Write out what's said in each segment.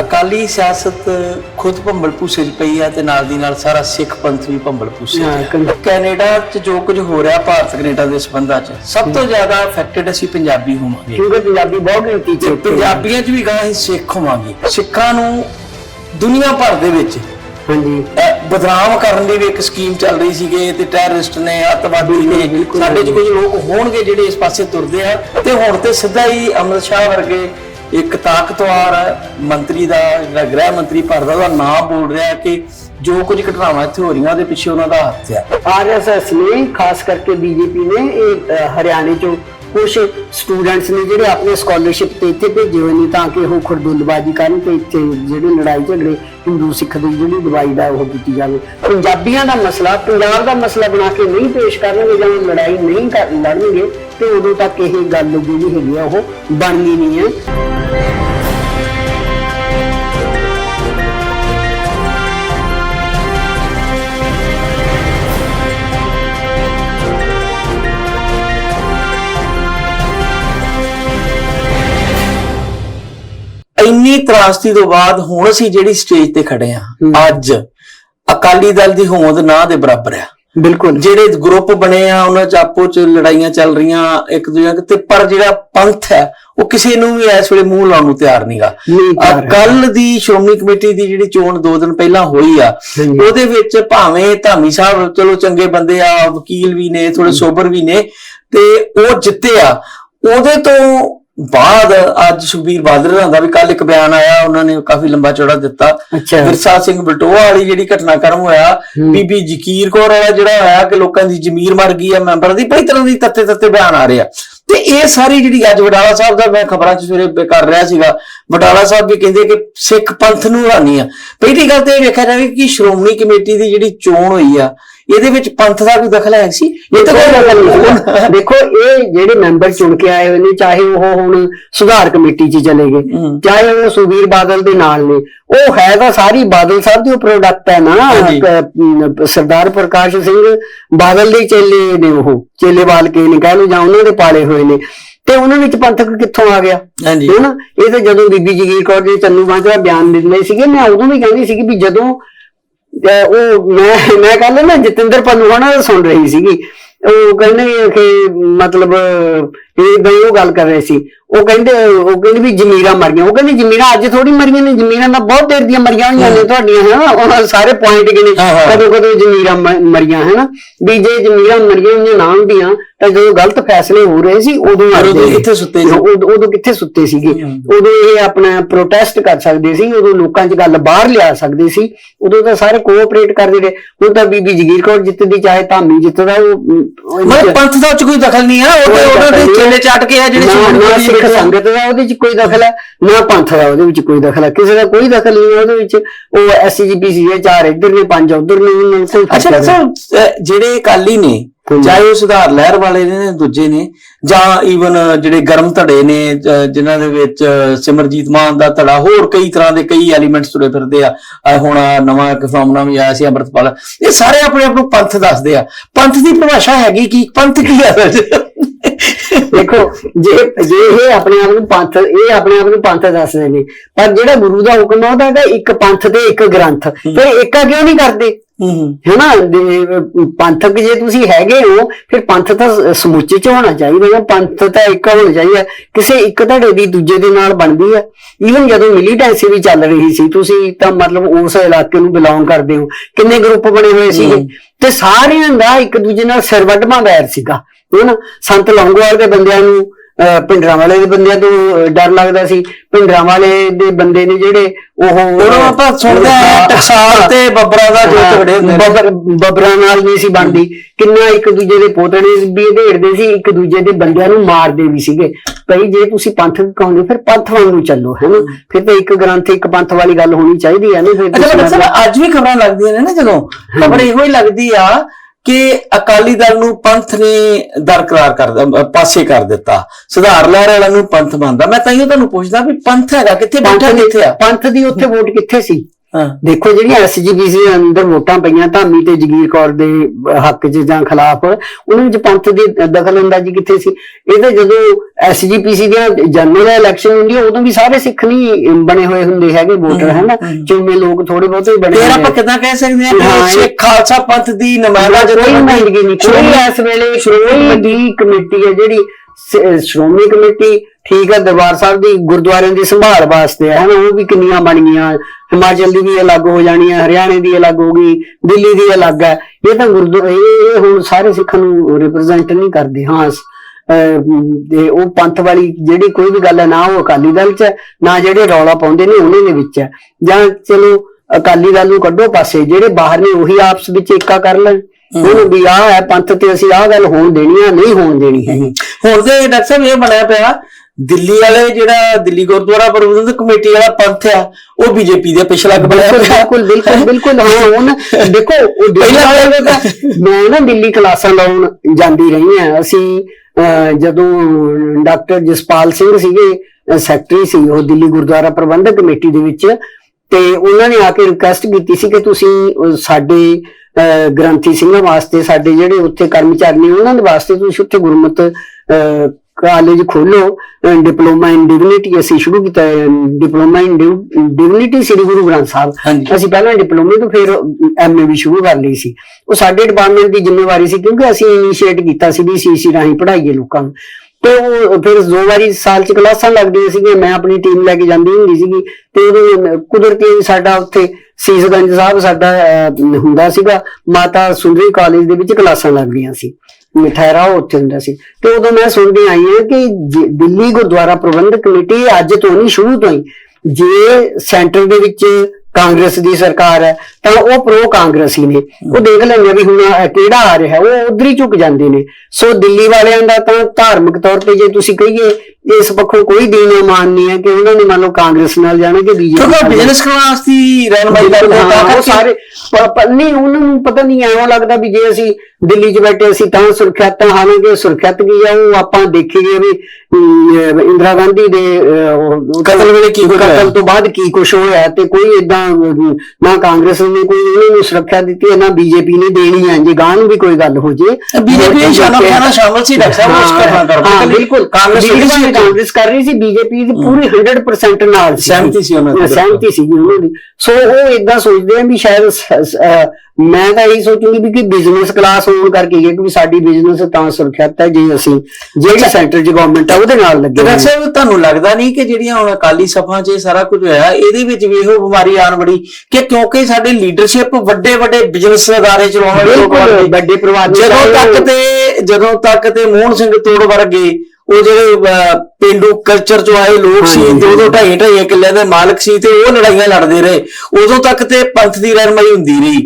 ਅਕਾਲੀ ਸਿਆਸਤ ਖੁਦ ਭੰਬਲ ਭੂਸੇ 'ਚ ਪਈ ਆ ਤੇ ਨਾਲ ਦੀ ਨਾਲ ਸਾਰਾ ਸਿੱਖ ਪੰਥ ਵੀ ਭੰਬਲ ਭੂਸੇ 'ਚ ਕੈਨੇਡਾ 'ਚ ਜੋ ਕੁਝ ਹੋ ਰਿਹਾ ਭਾਰਤ ਕੈਨੇਡਾ ਦੇ ਸੰਬੰਧਾਂ 'ਚ ਸਭ ਤੋਂ ਜ਼ਿਆਦਾ ਅਫੈਕਟਡ ਅਸੀਂ ਪੰਜਾਬੀ ਹੋਵਾਂਗੇ। ਕਿਉਂਕਿ ਪੰਜਾਬੀ ਬਹੁਤ ਗਿਣਤੀ ਚ। ਪੰਜਾਬੀਆਂ 'ਚ ਵੀ ਗਾਂ ਅਸੀਂ ਸਿੱਖ ਹੋਵਾਂਗੇ। ਸਿੱਖਾਂ ਨੂੰ ਦੁਨੀਆ ਭਰ ਦੇ ਵਿੱਚ ਹਾਂਜੀ। ਬਦਨਾਮ ਕਰਨ ਦੀ ਵੀ ਇੱਕ ਸਕੀਮ ਚੱਲ ਰਹੀ ਸੀਗੇ ਤੇ ਟੈਰਰਿਸਟ ਨੇ ਅੱਤਵਾਦੀ ਨੇ। ਸਾਡੇ 'ਚ ਕੁਝ ਲੋਕ ਹੋਣਗੇ ਜਿਹੜੇ ਇਸ ਪਾਸੇ ਤੁਰਦੇ ਆ ਤੇ ਹੁਣ ਤੇ ਸਿੱਧਾ ਹੀ ਅਮਰ ਸ਼ਾਹ ਵਰਗੇ ਇੱਕ ਤਾਕਤਵਰ ਮੰਤਰੀ ਦਾ, ਜਿਹੜਾ ਗ੍ਰਹਿ ਮੰਤਰੀ ਭਾਰਤ ਦਾ ਨਾਮ ਬੋਲ ਰਿਹਾ ਕਿ ਜੋ ਕੁਝ ਘਟਨਾਵਾਂ ਇੱਥੇ ਹੋ ਰਹੀਆਂ ਉਹਦੇ ਪਿੱਛੇ ਉਹਨਾਂ ਦਾ ਹੱਥ ਆ ਆਰਐਸਐਸ ਨੇ, ਖਾਸ ਕਰਕੇ ਬੀਜੇਪੀ ਨੇ, ਇਹ ਹਰਿਆਣੇ ਚੋਂ ਕੁਝ ਸਟੂਡੈਂਟਸ ਨੇ ਜਿਹੜੇ ਆਪਣੇ ਸਕਾਲਰਸ਼ਿਪ ਤੇ ਇੱਥੇ ਭੇਜੇ ਹੋਏ ਨੇ ਤਾਂ ਕਿ ਉਹ ਖਰਦੁੱਲਬਾਜ਼ੀ ਕਰਨ ਤੇ ਇੱਥੇ ਜਿਹੜੇ ਲੜਾਈ ਝਗੜੇ ਹਿੰਦੂ ਸਿੱਖ ਦੀ ਜਿਹੜੀ ਦਵਾਈ ਦਾ ਉਹ ਕੀਤੀ ਜਾਵੇ। ਪੰਜਾਬੀਆਂ ਦਾ ਮਸਲਾ, ਪੰਜਾਬ ਦਾ ਮਸਲਾ ਬਣਾ ਕੇ ਨਹੀਂ ਪੇਸ਼ ਕਰਨਗੇ ਜਾਂ ਲੜਾਈ ਨਹੀਂ ਕਰ, ਲੜਨਗੇ, ਤੇ ਉਦੋਂ ਤੱਕ ਇਹ ਗੱਲ ਜਿਹੜੀ ਹੈਗੀ ਆ ਉਹ ਬਣਨੀ ਨਹੀਂ ਹੈ। ਇੰਨੀ ਤਰਾਸਦੀ ਤੋਂ ਬਾਅਦ ਹੁਣ ਅਸੀਂ ਜਿਹੜੀ ਸਟੇਜ ਤੇ ਖੜੇ ਆ ਅੱਜ ਅਕਾਲੀ ਦਲ ਦੀ ਹੋਂਦ ਨਾ ਦੇ ਬਰਾਬਰ ਆ। ਬਿਲਕੁਲ। ਜਿਹੜੇ ਗਰੁੱਪ ਬਣੇ ਆ ਉਹਨਾਂ ਚ ਆਪੋ ਚ ਲੜਾਈਆਂ ਚੱਲ ਰਹੀਆਂ ਇੱਕ ਦੂਜੇ ਨਾਲ ਤੇ ਪਰ ਜਿਹੜਾ ਪੰਥ ਹੈ ਉਹ ਕਿਸੇ ਨੂੰ ਵੀ ਇਸ ਵੇਲੇ ਮੂੰਹ ਲਾਉਣ ਨੂੰ ਤਿਆਰ ਨਹੀਂਗਾ। ਕੱਲ ਦੀ ਸ਼੍ਰੋਮਣੀ ਕਮੇਟੀ ਦੀ ਜਿਹੜੀ ਚੋਣ ਦੋ ਦਿਨ ਪਹਿਲਾਂ ਹੋਈ ਆ। ਉਹਦੇ ਵਿੱਚ ਭਾਵੇਂ ਧਾਮੀ ਸਾਹਿਬ ਚਲੋ ਚੰਗੇ ਬੰਦੇ ਆ ਵਕੀਲ ਵੀ ਨੇ ਥੋੜੇ ਸੋਬਰ ਵੀ ਨੇ ਤੇ ਉਹ ਜਿੱਤੇ ਆ। ਉਹਦੇ ਤੋਂ ਬਾਅਦ ਅੱਜ ਸੁਖਬੀਰ ਬਾਦਲ ਦਾ ਵੀ ਕੱਲ ਇੱਕ ਬਿਆਨ ਆਇਆ ਉਹਨਾਂ ਨੇ ਕਾਫੀ ਲੰਬਾ ਚੌੜਾ ਦਿੱਤਾ। ਵਿਰਸਾ ਸਿੰਘ ਬਲਟੋਆ ਵਾਲੀ ਜਿਹੜੀ ਘਟਨਾਕ੍ਰਮ ਹੋਇਆ ਬੀਬੀ ਜਕੀਰ ਕੌਰ ਵਾਲਾ ਜਿਹੜਾ ਹੋਇਆ ਕਿ ਲੋਕਾਂ ਦੀ ਜ਼ਮੀਰ ਮਰ ਗਈ ਆ ਮੈਂਬਰਾਂ ਦੀ ਬੜੀ ਤਰ੍ਹਾਂ ਦੀ ਤੱਤੇ ਤੱਤੇ ਬਿਆਨ ਆ ਰਹੇ ਤੇ ਇਹ ਸਾਰੀ ਜਿਹੜੀ ਅੱਜ ਵਡਾਲਾ ਸਾਹਿਬ ਦਾ ਮੈਂ ਖਬਰਾਂ 'ਚ ਸਵੇਰੇ ਕਰ ਰਿਹਾ ਸੀਗਾ ਵਡਾਲਾ ਸਾਹਿਬ ਵੀ ਕਹਿੰਦੇ ਕਿ ਸਿੱਖ ਪੰਥ ਨੂੰ ਹਾਨੀ ਆ। ਪਹਿਲੀ ਗੱਲ ਤੇ ਇਹ ਵੇਖਿਆ ਜਾਵੇ ਕਿ ਸ਼੍ਰੋਮਣੀ ਕਮੇਟੀ ਦੀ ਜਿਹੜੀ ਚੋਣ ਹੋਈ ਆ ਇਹਦੇ ਵਿੱਚ ਪੰਥ ਦਾ ਕੋਈ ਦਖਲ ਹੈ ਸੀ? ਇਹ ਤਾਂ ਕੋਈ ਦਖਲ ਨਹੀਂ। ਦੇਖੋ ਇਹ ਜਿਹੜੇ ਮੈਂਬਰ ਚੁਣ ਕੇ ਆਏ ਹੋਏ ਨੇ ਚਾਹੇ ਉਹ ਹੁਣ ਸੁਧਾਰ ਕਮੇਟੀ 'ਚ ਚਲੇ ਗਏ। ਚਾਹੇ ਉਹ ਸੁਬੀਰ ਬਾਦਲ ਦੇ ਨਾਲ ਨੇ ਉਹ ਹੈ ਤਾਂ ਸਾਰੀ ਬਾਦਲ ਸਾਹਿਬ ਦੀ ਪ੍ਰੋਡਕਟ ਹੈ ਨਾ ਸਰਦਾਰ ਪ੍ਰਕਾਸ਼ ਸਿੰਘ ਬਾਦਲ ਦੇ ਚੇਲੇ ਨੇ ਉਹ ਚੇਲੇ ਬਾਲਕੇ ਨੇ ਕਹਿ ਲਓ ਜਾਂ ਉਹਨਾਂ ਦੇ ਪਾਲੇ ਹੋਏ ਨੇ। ਤੇ ਉਹਨਾਂ ਵਿੱਚ ਪੰਥਕ ਕਿੱਥੋਂ ਆ ਗਿਆ? ਹਾਂਜੀ। ਹੈ ਨਾ ਇਹ ਤਾਂ ਜਦੋਂ ਬੀਬੀ ਜਗੀਰ ਕੌਰ ਜੀ ਚੰਨੂ ਬਾਜਵਾ ਬਿਆਨ ਦਿੰਦੇ ਸੀਗੇ ਮੈਂ ਉਦੋਂ ਵੀ ਕਹਿੰਦੀ ਸੀਗੀ ਵੀ ਜਦੋਂ ਅਹ ਉਹ ਮੈਂ ਮੈਂ ਕੱਲ ਨਾ ਜਤਿੰਦਰ ਪੰਨੂਆਣਾ ਦਾ ਸੁਣ ਰਹੀ ਸੀਗੀ। ਉਹ ਕਹਿੰਦੇ ਕਿ ਮਤਲਬ ਇਹ ਬਈ ਉਹ ਗੱਲ ਕਰ ਰਹੇ ਸੀ। ਉਹ ਕਹਿੰਦੇ ਉਹ ਕਹਿੰਦੇ ਵੀ ਜ਼ਮੀਰਾਂ ਮਰੀਆਂ ਉਹ ਕਹਿੰਦੇ ਜ਼ਮੀਰਾਂ ਅੱਜ ਥੋੜੀ ਮਰੀਆਂ ਨੇ ਜ਼ਮੀਰਾਂ ਤਾਂ ਬਹੁਤ ਦੇਰ ਦੀਆਂ ਮਰੀਆਂ ਹੋਈਆਂ ਨੇ ਤੁਹਾਡੀਆਂ ਹੈ ਉਹਨਾਂ ਸਾਰੇ ਪੁਆਇੰਟ ਗਿਣੇ। ਹਾਂ, ਹਾਂ। ਕਦੋਂ ਕਦੋਂ ਜ਼ਮੀਰਾਂ ਮਰੀਆਂ ਹੈ ਨਾ ਵੀ ਜੇ ਜ਼ਮੀਰਾਂ ਮਰੀਆਂ ਹੋਈਆਂ ਨਾ ਹੁੰਦੀਆਂ ਤਾਂ ਜਦੋਂ ਗਲਤ ਫੈਸਲੇ ਹੋ ਰਹੇ ਸੀ ਉਦੋਂ ਉਦੋਂ ਕਿੱਥੇ ਸੁੱਤੇ ਸੀ? ਉਦੋਂ ਕਿੱਥੇ ਸੁੱਤੇ ਸੀਗੇ? ਉਦੋਂ ਇਹ ਆਪਣਾ ਪ੍ਰੋਟੈਸਟ ਕਰ ਸਕਦੇ ਸੀ ਉਦੋਂ ਲੋਕਾਂ 'ਚ ਗੱਲ ਬਾਹਰ ਲਿਆ ਸਕਦੇ ਸੀ। ਉਦੋਂ ਤਾਂ ਸਾਰੇ ਕੋਆਪਰੇਟ ਕਰਦੇ ਰਹੇ। ਹੁਣ ਤਾਂ ਬੀਬੀ ਜਗੀਰ ਕੌਰ ਜਿੱਤਦੀ ਚਾਹੇ ਧਾਮੀ ਜਿੱਤਦਾ ਉਹ ਉਹ ਮੈਂ ਪੰਥ ਦਾ ਉਹ 'ਚ ਕੋਈ ਦਖਲ ਨਹੀਂ ਆ ਉਹ ਉਹਨਾਂ ਦੇ ਚੇਲੇ ਚਾਟ ਕੇ ਆ ਜਿਹੜੇ ਨਾ- ਨਾ ਸਿੱਖ ਵਿੱਚ। ਸੰਗਤ ਦਾ ਉਹਦੇ 'ਚ ਕੋਈ ਦਖਲ ਹੈ ਨਾ ਪੰਥ ਦਾ ਉਹਦੇ ਵਿੱਚ ਕੋਈ ਦਖਲ ਹੈ ਕਿਸੇ ਦਾ ਕੋਈ ਦਖਲ ਨਹੀਂ ਹੈ ਉਹਦੇ ਵਿੱਚ ਉਹ ਐਸਜੀਪੀਸੀ ਦੇ ਚਾਰ ਇੱਧਰ ਨੇ ਪੰਜ ਉੱਧਰ ਨੇ ਉਹਨਾਂ ਨੂੰ ਕੋਈ ਅੱਛਾ ਫ਼ਰਕ ਨਹੀਂ। ਸਰ ਅਹ ਜਿਹੜੇ ਅਕਾਲੀ ਨੇ। ਚਾਹੇ ਉਹ ਸੁਧਾਰ ਲਹਿਰ ਵਾਲੇ ਨੇ ਦੂਜੇ ਨੇ ਜਾਂ ਈਵਨ ਜਿਹੜੇ ਗਰਮ ਧੜੇ ਨੇ ਜਿਨ੍ਹਾਂ ਦੇ ਵਿੱਚ ਅਹ, ਸਿਮਰਜੀਤ ਮਾਨ ਦਾ ਧੜਾ ਹੋਰ ਕਈ ਤਰ੍ਹਾਂ ਦੇ ਕਈ ਐਲੀਮੈਂਟਸ ਤੁਰੇ ਫਿਰਦੇ ਆ ਹੁਣ ਆਹ ਨਵਾਂ ਇੱਕ ਫਾਰਮੂਲਾ ਵੀ ਆਇਆ ਸੀ ਅੰਮ੍ਰਿਤਪਾਲ ਇਹ ਸਾਰੇ ਆਪਣੇ ਆਪ ਨੂੰ ਪੰਥ ਦੱਸਦੇ ਆ ਪੰਥ ਦੀ ਪਰਿਭਾਸ਼ਾ ਹੈਗੀ ਕੀ ਪੰਥ ਕੀ ਹੈ 'ਚ? ਦੇਖੋ ਜੇ ਜੇ ਇਹ ਆਪਣੇ ਆਪ ਨੂੰ ਪੰਥ ਇਹ ਆਪਣੇ ਆਪ ਨੂੰ ਪੰਥ ਦੱਸਦੇ ਨੇ ਪਰ ਜਿਹੜਾ ਗੁਰੂ ਦਾ ਹੁਕਮ ਆ ਉਹਦਾ ਹੈਗਾ ਇੱਕ ਪੰਥ ਤੇ ਇੱਕ ਗ੍ਰੰਥ। ਫਿਰ ਏਕਾ ਕਿਉਂ ਨਹੀਂ ਕਰਦੇ? ਹੂੰ ਹੈਨਾ? ਦੇ- ਪੰਥਕ ਜੇ ਤੁਸੀਂ ਹੈਗੇ ਹੋ ਫਿਰ ਪੰਥ ਤਾਂ ਸਮੁੱਚੇ ਚ ਹੋਣਾ ਚਾਹੀਦਾ ਹੈ ਪੰਥ ਤਾਂ ਇੱਕ ਹੋਣਾ ਚਾਹੀਦਾ। ਕਿਸੇ ਇੱਕ ਧੜੇ ਦੀ ਦੂਜੇ ਦੇ ਨਾਲ ਬਣਦੀ ਹੈ ਈਵਨ ਜਦੋਂ ਮਿਲੀਟੈਂਸੀ ਵੀ ਚੱਲ ਰਹੀ ਸੀ ਤੁਸੀਂ ਤਾਂ ਮਤਲਬ ਉਸ ਇਲਾਕੇ ਨੂੰ ਬਿਲੋਂਗ ਕਰਦੇ ਹੋ। ਕਿੰਨੇ ਗਰੁੱਪ ਬਣੇ ਹੋਏ ਸੀਗੇ? ਤੇ ਸਾਰਿਆਂ ਦਾ ਇੱਕ ਦੂਜੇ ਨਾਲ ਸਿਰਵੱਟਵਾਂ ਵੈਰ ਸੀਗਾ। ਹੈਨਾ ਸੰਤ ਲੌਂਗੋਵਾਲ ਦੇ ਬੰਦਿਆਂ ਨੂੰ ਭਿੰਡਰਾਂ ਵਾਲੇ ਦੇ ਬੰਦਿਆਂ ਤੋਂ ਡਰ ਲੱਗਦਾ ਸੀ। ਭਿੰਡਰਾਂ ਵਾਲੇ ਦੇ ਬੰਦੇ ਨੇ ਜਿਹੜੇ ਉਹ ਉਦੋਂ ਆਪਾਂ ਸੁਣਦੇ ਆ ਟਕਸਾਲ ਤੇ ਬੱਬਰਾਂ ਦਾ ਜੋ ਝਗੜੇ ਹੁੰਦੇ ਨੇ। ਬੱਬਰ ਬੱਬਰਾਂ ਨਾਲ ਨਹੀਂ ਸੀ ਬਣਦੀ। ਕਿੰਨਾ ਇੱਕ ਦੂਜੇ ਦੇ ਪੋਤੜੇ ਵੀ ਢੇੜਦੇ ਸੀ ਇੱਕ ਦੂਜੇ ਦੇ ਬੰਦਿਆਂ ਨੂੰ ਮਾਰਦੇ ਵੀ ਸੀਗੇ। ਭਈ ਜੇ ਤੁਸੀਂ ਪੰਥ ਕਹਾਉਂਦੇ ਫਿਰ ਪੰਥ ਵਾਂਗੂ ਚੱਲੋ ਹੈਨਾ? ਫਿਰ ਤਾਂ ਇੱਕ ਗ੍ਰੰਥ ਇੱਕ ਪੰਥ ਵਾਲੀ ਗੱਲ ਹੋਣੀ ਚਾਹੀਦੀ ਹੈ ਨਾ ਫਿਰ ਅੱਜ ਵੀ ਖਬਰਾਂ ਲੱਗਦੀਆਂ ਨੇ ਨਾ ਜਦੋਂ। ਖਬਰ ਇਹੋ ਹੀ ਲੱਗਦੀ ਆ ਕਿ ਅਕਾਲੀ ਦਲ ਨੂੰ ਪੰਥ ਨੇ ਦਰਕਰਾਰ ਕਰ ਪਾਸੇ ਕਰ ਦਿੱਤਾ। ਸੁਧਾਰ ਲਹਿਰ ਵਾਲਿਆਂ ਨੂੰ ਪੰਥ ਮੰਨਦਾ। ਮੈਂ ਤਾਂ ਇਹ ਤੁਹਾਨੂੰ ਪੁੱਛਦਾ ਵੀ ਪੰਥ ਹੈਗਾ ਕਿੱਥੇ? ਬੈਠਾ ਕਿੱਥੇ ਆ? ਪੰਥ ਦੀ ਉੱਥੇ ਵੋਟ ਕਿੱਥੇ ਸੀ? ਹਾਂ। ਦੇਖੋ ਜਿਹੜੀਆਂ ਐਸਜੀਪੀਸੀ ਦੇ ਅੰਦਰ ਵੋਟਾਂ ਪਈਆਂ ਧਾਮੀ ਤੇ ਜਗੀਰ ਕੌਰ ਦੇ ਹੱਕ 'ਚ ਜਾਂ ਖਿਲਾਫ ਉਹਨਾਂ ਵਿੱਚ ਪੰਥ ਦੀ ਦਖਲ ਅੰਦਾਜ਼ੀ ਕਿੱਥੇ ਸੀ? ਇਹ ਤਾਂ ਜਦੋਂ ਐਸਜੀਪੀਸੀ ਦੀਆਂ ਜਨਰਲ ਇਲੈਕਸ਼ਨ ਹੁੰਦੀ ਉਦੋਂ ਵੀ ਸਾਰੇ ਸਿੱਖ ਨਹੀਂ ਬਣੇ ਹੋਏ ਹੁੰਦੇ ਹੈਗੇ ਵੋਟਰ ਹੈ ਨਾ ਚੁਣੇ ਲੋਕ ਥੋੜੇ ਬਹੁਤੇ ਹੀ ਬਣੇ ਫਿਰ ਆਪਾਂ। ਕਿਦਾਂ ਕਹਿ ਸਕਦੇ ਹਾਂ ਕਿ ਖਾਲਸਾ ਪੰਥ ਦੀ ਨੁਮਾਇੰਦਾ ਕੋਈ ਜਦੋਂ ਨਹੀਂ ਕੋਈ ਇਸ ਵੇਲੇ ਸ਼੍ਰੋਮਣੀ ਦੀ ਕਮੇਟੀ ਹੈ ਜਿਹੜੀ ਸ਼੍ਰੋਮਣੀ ਕਮੇਟੀ ਠੀਕ ਹੈ ਦਰਬਾਰ ਸਾਹਿਬ ਦੀ ਗੁਰਦੁਆਰਿਆਂ ਦੀ ਸੰਭਾਲ ਵਾਸਤੇ ਹੈ ਨਾ ਉਹ ਵੀ ਕਿੰਨੀਆਂ ਬਣ ਗਈਆਂ। ਹਿਮਾਚਲ ਦੀ ਵੀ ਅਲੱਗ ਹੋ ਜਾਣੀ ਹੈ ਹਰਿਆਣੇ ਦੀ ਅਲੱਗ ਹੋ ਗਈ ਦਿੱਲੀ ਦੀ ਅਲੱਗ ਹੈ। ਇਹ ਤਾਂ ਗੁਰਦੁਆਰੇ ਇਹ ਹੁਣ ਸਾਰੇ ਸਿੱਖਾਂ ਨੂੰ ਰਿਪਰੈਜ਼ੈਂਟ ਨਹੀਂ ਕਰਦੇ ਹਾਂ। ਤੇ ਉਹ ਪੰਥ ਵਾਲੀ ਜਿਹੜੀ ਕੋਈ ਵੀ ਗੱਲ ਹੈ ਨਾ ਉਹ ਅਕਾਲੀ ਦਲ ਚ ਨਾ ਜਿਹੜੇ ਰੌਲਾ ਪਾਉਂਦੇ ਨੇ ਉਹਨਾਂ ਦੇ ਵਿੱਚ ਹੈ। ਜਾਂ ਚਲੋ ਅਕਾਲੀ ਦਲ ਨੂੰ ਕੱਢੋ ਪਾਸੇ ਜਿਹੜੇ ਬਾਹਰ ਨੇ ਉਹੀ ਆਪਸ ਵਿੱਚ ਏਕਾ ਕਰ ਲੈਣ। ਹੁਣ ਵੀ ਆਹ ਹੈ ਪੰਥ ਤੇ ਅਸੀਂ ਆਹ ਗੱਲ ਹੋਣ ਦੇਣੀ ਆ ਨਹੀਂ ਹੋਣ ਦੇਣੀ ਹੈ। ਹੁਣ ਤੇ ਡਾਕਟਰ ਸਾਹਿਬ ਇਹ ਬਣਿਆ ਪਿਆ ਦਿੱਲੀ ਵਾਲੇ ਜਿਹੜਾ ਦਿੱਲੀ ਗੁਰਦੁਆਰਾ ਪ੍ਰਬੰਧਕ ਕਮੇਟੀ ਵਾਲਾ ਪੰਥ ਆ ਉਹ ਬੀਜੇਪੀ ਦੇ ਪਿਛਲਾ ਬਿਲਕੁਲ ਪਿਆ ਬਿਲਕੁਲ ਬਿਲਕੁਲ ਬਿਲਕੁਲ। ਹਾਂ ਹੁਣ ਦੇਖੋ ਉਹ ਪਹਿਲਾਂ ਮੈਂ ਨਾ ਦਿੱਲੀ ਕਲਾਸਾਂ ਲਾਉਣ ਜਾਂਦੀ ਰਹੀ ਹਾਂ। ਅਸੀਂ ਜਦੋਂ ਡਾਕਟਰ ਜਸਪਾਲ ਸਿੰਘ ਸੀਗੇ ਸੈਕਟਰੀ ਸੀ ਉਹ ਦਿੱਲੀ ਗੁਰਦੁਆਰਾ ਪ੍ਰਬੰਧਕ ਕਮੇਟੀ ਦੇ ਵਿੱਚ। ਤੇ ਉਹਨਾਂ ਨੇ ਆ ਕੇ ਰਿਕੁਐਸਟ ਕੀਤੀ ਸੀ ਕਿ ਤੁਸੀਂ ਸਾਡੇ ਗ੍ਰੰਥੀ ਸਿੰਘਾਂ ਵਾਸਤੇ ਸਾਡੇ ਜਿਹੜੇ ਉੱਥੇ ਕਰਮਚਾਰੀ ਨੇ ਉਹਨਾਂ ਦੇ ਵਾਸਤੇ ਤੁਸੀਂ ਉੱਥੇ ਗੁਰਮਤ ਕਾਲਜ ਖੋਲੋ ਡਿਪਲੋਮਾ ਇਨ ਡਿਵਿਨਿਟੀ ਅਸੀਂ ਸ਼ੁਰੂ ਕੀਤਾ ਡਿਪਲੋਮਾ ਇਨ ਡਿਵਿਨਿਟੀ ਸ੍ਰੀ ਗੁਰੂ ਗ੍ਰੰਥ ਸਾਹਿਬ। ਅਸੀਂ ਪਹਿਲਾਂ ਡਿਪਲੋਮੇ ਤੋਂ ਫਿਰ ਐਮਏ ਵੀ ਸ਼ੁਰੂ ਕਰ ਲਈ ਸੀ। ਉਹ ਸਾਡੇ ਡਿਪਾਰਟਮੈਂਟ ਦੀ ਜ਼ਿੰਮੇਵਾਰੀ ਸੀ ਕਿਉਂਕਿ ਅਸੀਂ ਇਨੀਸ਼ੀਏਟ ਕੀਤਾ ਸੀ ਵੀ ਸੀਸੀ ਰਾਹੀਂ ਪੜ੍ਹਾਈਏ ਲੋਕਾਂ ਨੂੰ। ਤੇ ਉਹ ਫਿਰ ਦੋ ਵਾਰੀ ਸਾਲ ਚ ਕਲਾਸਾਂ ਲੱਗਦੀਆਂ ਸੀਗੀਆਂ ਮੈਂ ਆਪਣੀ ਟੀਮ ਲੈ ਕੇ ਜਾਂਦੀ ਹੁੰਦੀ ਸੀਗੀ। ਤੇ ਉਹਦੇ ਕੁਦਰਤੀ ਸਾਡਾ ਉੱਥੇ ਸੀਸਗੰਜ ਸਾਹਿਬ ਸਾਡਾ ਹੁੰਦਾ ਸੀਗਾ ਮਾਤਾ ਸੁੰਦਰੀ ਕਾਲਜ ਦੇ ਵਿੱਚ ਕਲਾਸਾਂ ਲੱਗਦੀਆਂ ਸੀ। ਠਹਿਰਾ ਉੱਥੇ ਹੁੰਦਾ ਸੀ। ਤੇ ਉਦੋਂ ਮੈਂ ਸੁਣਦੀ ਆਈ ਹਾਂ ਕਿ ਜ- ਦਿੱਲੀ ਗੁਰਦੁਆਰਾ ਪ੍ਰਬੰਧਕ ਕਮੇਟੀ ਅੱਜ ਤੋਂ ਨਹੀਂ ਸ਼ੁਰੂ ਤੋਂ ਹੀ, ਜੇ ਸੈਂਟਰ ਦੇ ਵਿੱਚ ਕਾਂਗਰਸ ਦੀ ਸਰਕਾਰ ਹੈ ਤਾਂ ਉਹ ਪ੍ਰੋ ਕਾਂਗਰਸੀ ਨੇ। ਉਹ ਦੇਖ ਲੈਂਦੇ ਆ ਵੀ ਹੁਣ ਕਿਹੜਾ ਆ ਰਿਹਾ ਉਹ ਉਧਰ ਹੀ ਝੁਕ ਜਾਂਦੇ ਨੇ। ਸੋ ਦਿੱਲੀ ਵਾਲਿਆਂ ਦਾ ਤਾਂ ਧਾਰਮਿਕ ਤੌਰ ਤੇ ਜੇ ਤੁਸੀਂ ਕਹੀਏ ਇਸ ਪੱਖੋਂ ਕੋਈ ਦੀਨ ਇਮਾਨ ਨਹੀਂ ਹੈ ਕਿ ਉਹਨਾਂ ਨੇ ਮੰਨ ਲਓ ਕਾਂਗਰਸ ਨਾਲ ਜਾਣਾ ਕਿ ਕਿਉਂਕਿ ਬੀਜੇਪੀ ਬਿਜ਼ਨਸ ਕਲਾਸ ਦੀ ਰਹਿਨਮਾਈ ਕਰਦੇ ਤਾਂ ਸਾਰੇ ਨਹੀਂ ਉਹਨਾਂ ਨੂੰ ਪਤਾ ਨਹੀਂ ਐਵੇਂ ਲੱਗਦਾ ਵੀ ਜੇ ਅਸੀਂ ਦਿੱਲੀ 'ਚ ਬੈਠੇ ਅਸੀਂ ਤਾਂ ਸੁਰੱਖਿਅਤ ਹਾਲਾਂਕਿ ਸੁਰੱਖਿਅਤ ਕੀ ਆ ਉਹ ਆਪਾਂ ਦੇਖੀਏ ਵੀ ਇੰਦਰਾ ਗਾਂਧੀ ਦੇ ਕਤਲ ਵੇਲੇ ਕੀ। ਕਤਲ ਤੋਂ ਬਾਅਦ ਕੀ ਕੁਝ ਹੋਇਆ ਤੇ ਕੋਈ ਇਦਾਂ ਨਾ ਕਾਂਗਰਸ ਨੇ ਕੋਈ ਉਹਨਾਂ ਨੂੰ ਸੁਰੱਖਿਆ ਦਿੱਤੀ ਹੈ ਨਾ ਬੀਜੇਪੀ ਨੇ ਦੇਣੀ ਹੈ। ਜੇ ਗਾਂ ਨੂੰ ਵੀ ਕੋਈ ਗੱਲ ਹੋ ਜੇ BJP ਸ਼ਾਨਾ ਖਾਨਾ ਸ਼ਾਮਲ ਸੀ ਡਾਕਟਰ ਸਾਹਿਬ ਉਸ ਹਾਂ, ਘਟਨਾ ਕਰ ਹਾਂ ਬਿਲਕੁਲ। ਕਾਂਗਰਸ ਕਾਂਗਰਸ ਕਰ ਰਹੀ ਸੀ ਬੀਜੇਪੀ ਦੀ ਪੂਰੀ 100% ਨਾਲ ਸਹਿਮਤੀ ਸੀ ਉਹਨਾਂ ਦੀ। ਸਹਿਮਤੀ ਸੀ ਉਹਨਾਂ ਦੀ। ਸੋ ਉਹ ਇਦਾਂ ਸੋਚਦੇ ਆ ਵੀ ਸ਼ਾਇਦ ਮੈਂ ਤਾਂ ਇਹੀ ਸੋਚੂੰਗੀ ਵੀ ਕਿ ਬਿਜ਼ਨਸ ਕਲਾਸ ਹੋਣ ਕਰਕੇ ਇਹ ਕਿ ਵੀ ਸਾਡੀ ਬਿਜ਼ਨਸ ਤਾਂ ਸੁਰੱਖਿਅਤ ਹੈ ਜੇ ਅਸੀਂ ਜਿਹੜੀ ਸੈਂਟਰ 'ਚ ਗਵਰਨਮੈਂਟ ਹੈ ਉਹਦੇ ਨਾਲ ਲੱਗੇ ਹਾਂ। ਸਾਹਿਬ ਤੁਹਾਨੂੰ ਲੱਗਦਾ ਨਹੀਂ ਕਿ ਜਿਹੜੀਆਂ ਹੁਣ ਅਕਾਲੀ ਸਭਾ 'ਚ ਇਹ ਸਾਰਾ ਕੁਝ ਹੋਇਆ ਇਹਦੇ ਵਿੱਚ ਵੀ ਇਹੋ ਬਿਮਾਰੀ ਆਣ ਬੜੀ ਕਿ ਕਿਉਂਕਿ ਸਾਡੀ ਲੀਡਰਸ਼ਿਪ ਵੱਡੇ ਵੱਡੇ ਬਿਜ਼ਨਸ ਅਦਾਰੇ ਚਲਾਉਣ ਵਾਲੇ ਲੋਕ। ਵੱਡੇ ਪਰਿਵਾਰ ਦੇ ਜਦੋਂ ਸਾਰੇ ਤੱਕ ਤੇ ਜਦੋਂ ਤੱਕ ਤੇ ਮੋਹਨ ਸਿੰਘ ਤੋੜ ਵਰਗੇ ਉਹ ਜਿਹੜੇ ਪਿੰਡੂ ਕਲਚਰ ਚੋਂ ਆਏ ਲੋਕ ਸੀ। ਦੋ ਦੋ ਢਾਈ ਢਾਈ ਕਿੱਲਿਆਂ ਦੇ ਮਾਲਕ ਸੀ ਤੇ ਉਹ ਲੜਾਈਆਂ ਲੜਦੇ ਰਹੇ ਉਦੋਂ ਤੱਕ ਤੇ ਪੰਥ ਦੀ ਰਹਿਨਮਾਈ ਹੁੰਦੀ ਰਹੀ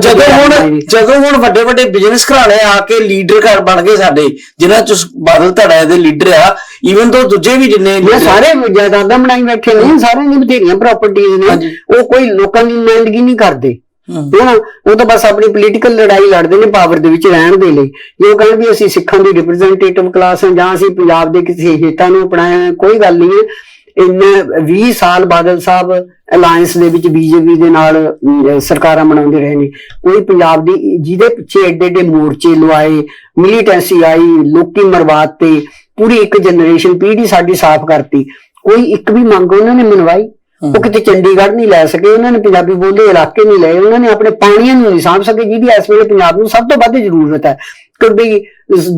ਜਦ- ਹੁਣ। ਜਦੋਂ ਹੁਣ ਵੱਡੇ ਵੱਡੇ ਬਿਜ਼ਨਸ ਘਰਾਣੇ ਆ ਕੇ ਲੀਡਰ ਘਰ ਬਣ ਗਏ ਸਾਡੇ ਜਿਨ੍ਹਾਂ ਚ ਬਾਦਲ ਧੜਾ ਦੇ ਲੀਡਰ ਆ ਈਵਨ ਤੋਂ ਦੂਜੇ ਵੀ ਜਿੰਨੇ ਸਾਰੇ ਜਾਇਦਾਦਾਂ ਬਣਾਈ ਬੈਠੇ ਨੇ ਸਾਰਿਆਂ ਦੀ ਬਥੇਰੀਆਂ ਪ੍ਰਾਪਰਟੀਆਂ। ਨੇ ਉਹ ਕੋਈ ਲੋਕਾਂ ਦੀ ਨੁਮਾਇੰਦਗੀ ਨਹੀਂ ਕਰਦੇ। ਹਨਾ ਉਹ ਤਾਂ ਬਸ ਆਪਣੀ ਪੋਲੀਟੀਕਲ ਲੜਾਈ ਲੜਦੇ ਨੇ ਪਾਵਰ ਦੇ ਵਿੱਚ ਰਹਿਣ ਦੇ ਲਈ। ਜੇ ਉਹ ਕਹਿੰਦੇ ਵੀ ਅਸੀਂ ਸਿੱਖਾਂ ਦੀ ਰਿਪਰੈਜ਼ੈਂਟੇਟਿਵ ਕਲਾਸ ਹਾਂ ਜਾਂ ਅਸੀਂ ਪੰਜਾਬ ਦੇ ਕਿਸੇ ਹਿੱਤਾਂ ਨੂੰ ਅਪਣਾਇਆ, ਕੋਈ ਗੱਲ ਨਹੀਂ ਹੈ। ਇੰਨੇ 20 ਸਾਲ ਬਾਦਲ ਸਾਹਿਬ ਅਲਾਈਅੰਸ ਦੇ ਵਿੱਚ ਬੀਜੇਪੀ ਦੇ ਨਾਲ ਸਰਕਾਰਾਂ ਬਣਾਉਂਦੇ ਰਹੇ ਨੇ। ਕੋਈ ਪੰਜਾਬ ਦੀ, ਜਿਹਦੇ ਪਿੱਛੇ ਐਡੇ ਐਡੇ ਮੋਰਚੇ ਲਵਾਏ ਮਿਲੀਟੈਂਸੀ ਆਈ, ਲੋਕੀ ਮਰਵਾਤੇ, ਪੂਰੀ ਇੱਕ ਜਨਰੇਸ਼ਨ ਪੀੜ੍ਹੀ ਸਾਡੀ ਸਾਫ਼ ਕਰਤੀ। ਕੋਈ ਇੱਕ ਵੀ ਮੰਗ ਉਹਨਾਂ ਨੇ ਮਨਵਾਈ? ਉਹ ਕਿਤੇ ਚੰਡੀਗੜ੍ਹ ਨਹੀਂ ਲੈ ਸਕੇ ਉਹਨਾਂ ਨੇ ਪੰਜਾਬੀ ਬੋਲਦੇ ਇਲਾਕੇ ਨਹੀਂ ਲਏ ਉਹਨਾਂ ਨੇ ਆਪਣੇ ਪਾਣੀਆਂ ਨੂੰ ਨਹੀਂ ਸਾਂਭ ਸਕੇ ਜਿਹਦੀ ਇਸ ਵੇਲੇ ਪੰਜਾਬ ਨੂੰ ਸਭ ਤੋਂ ਵੱਧ ਜ਼ਰੂਰਤ ਹੈ। ਕਿਉਂਕਿ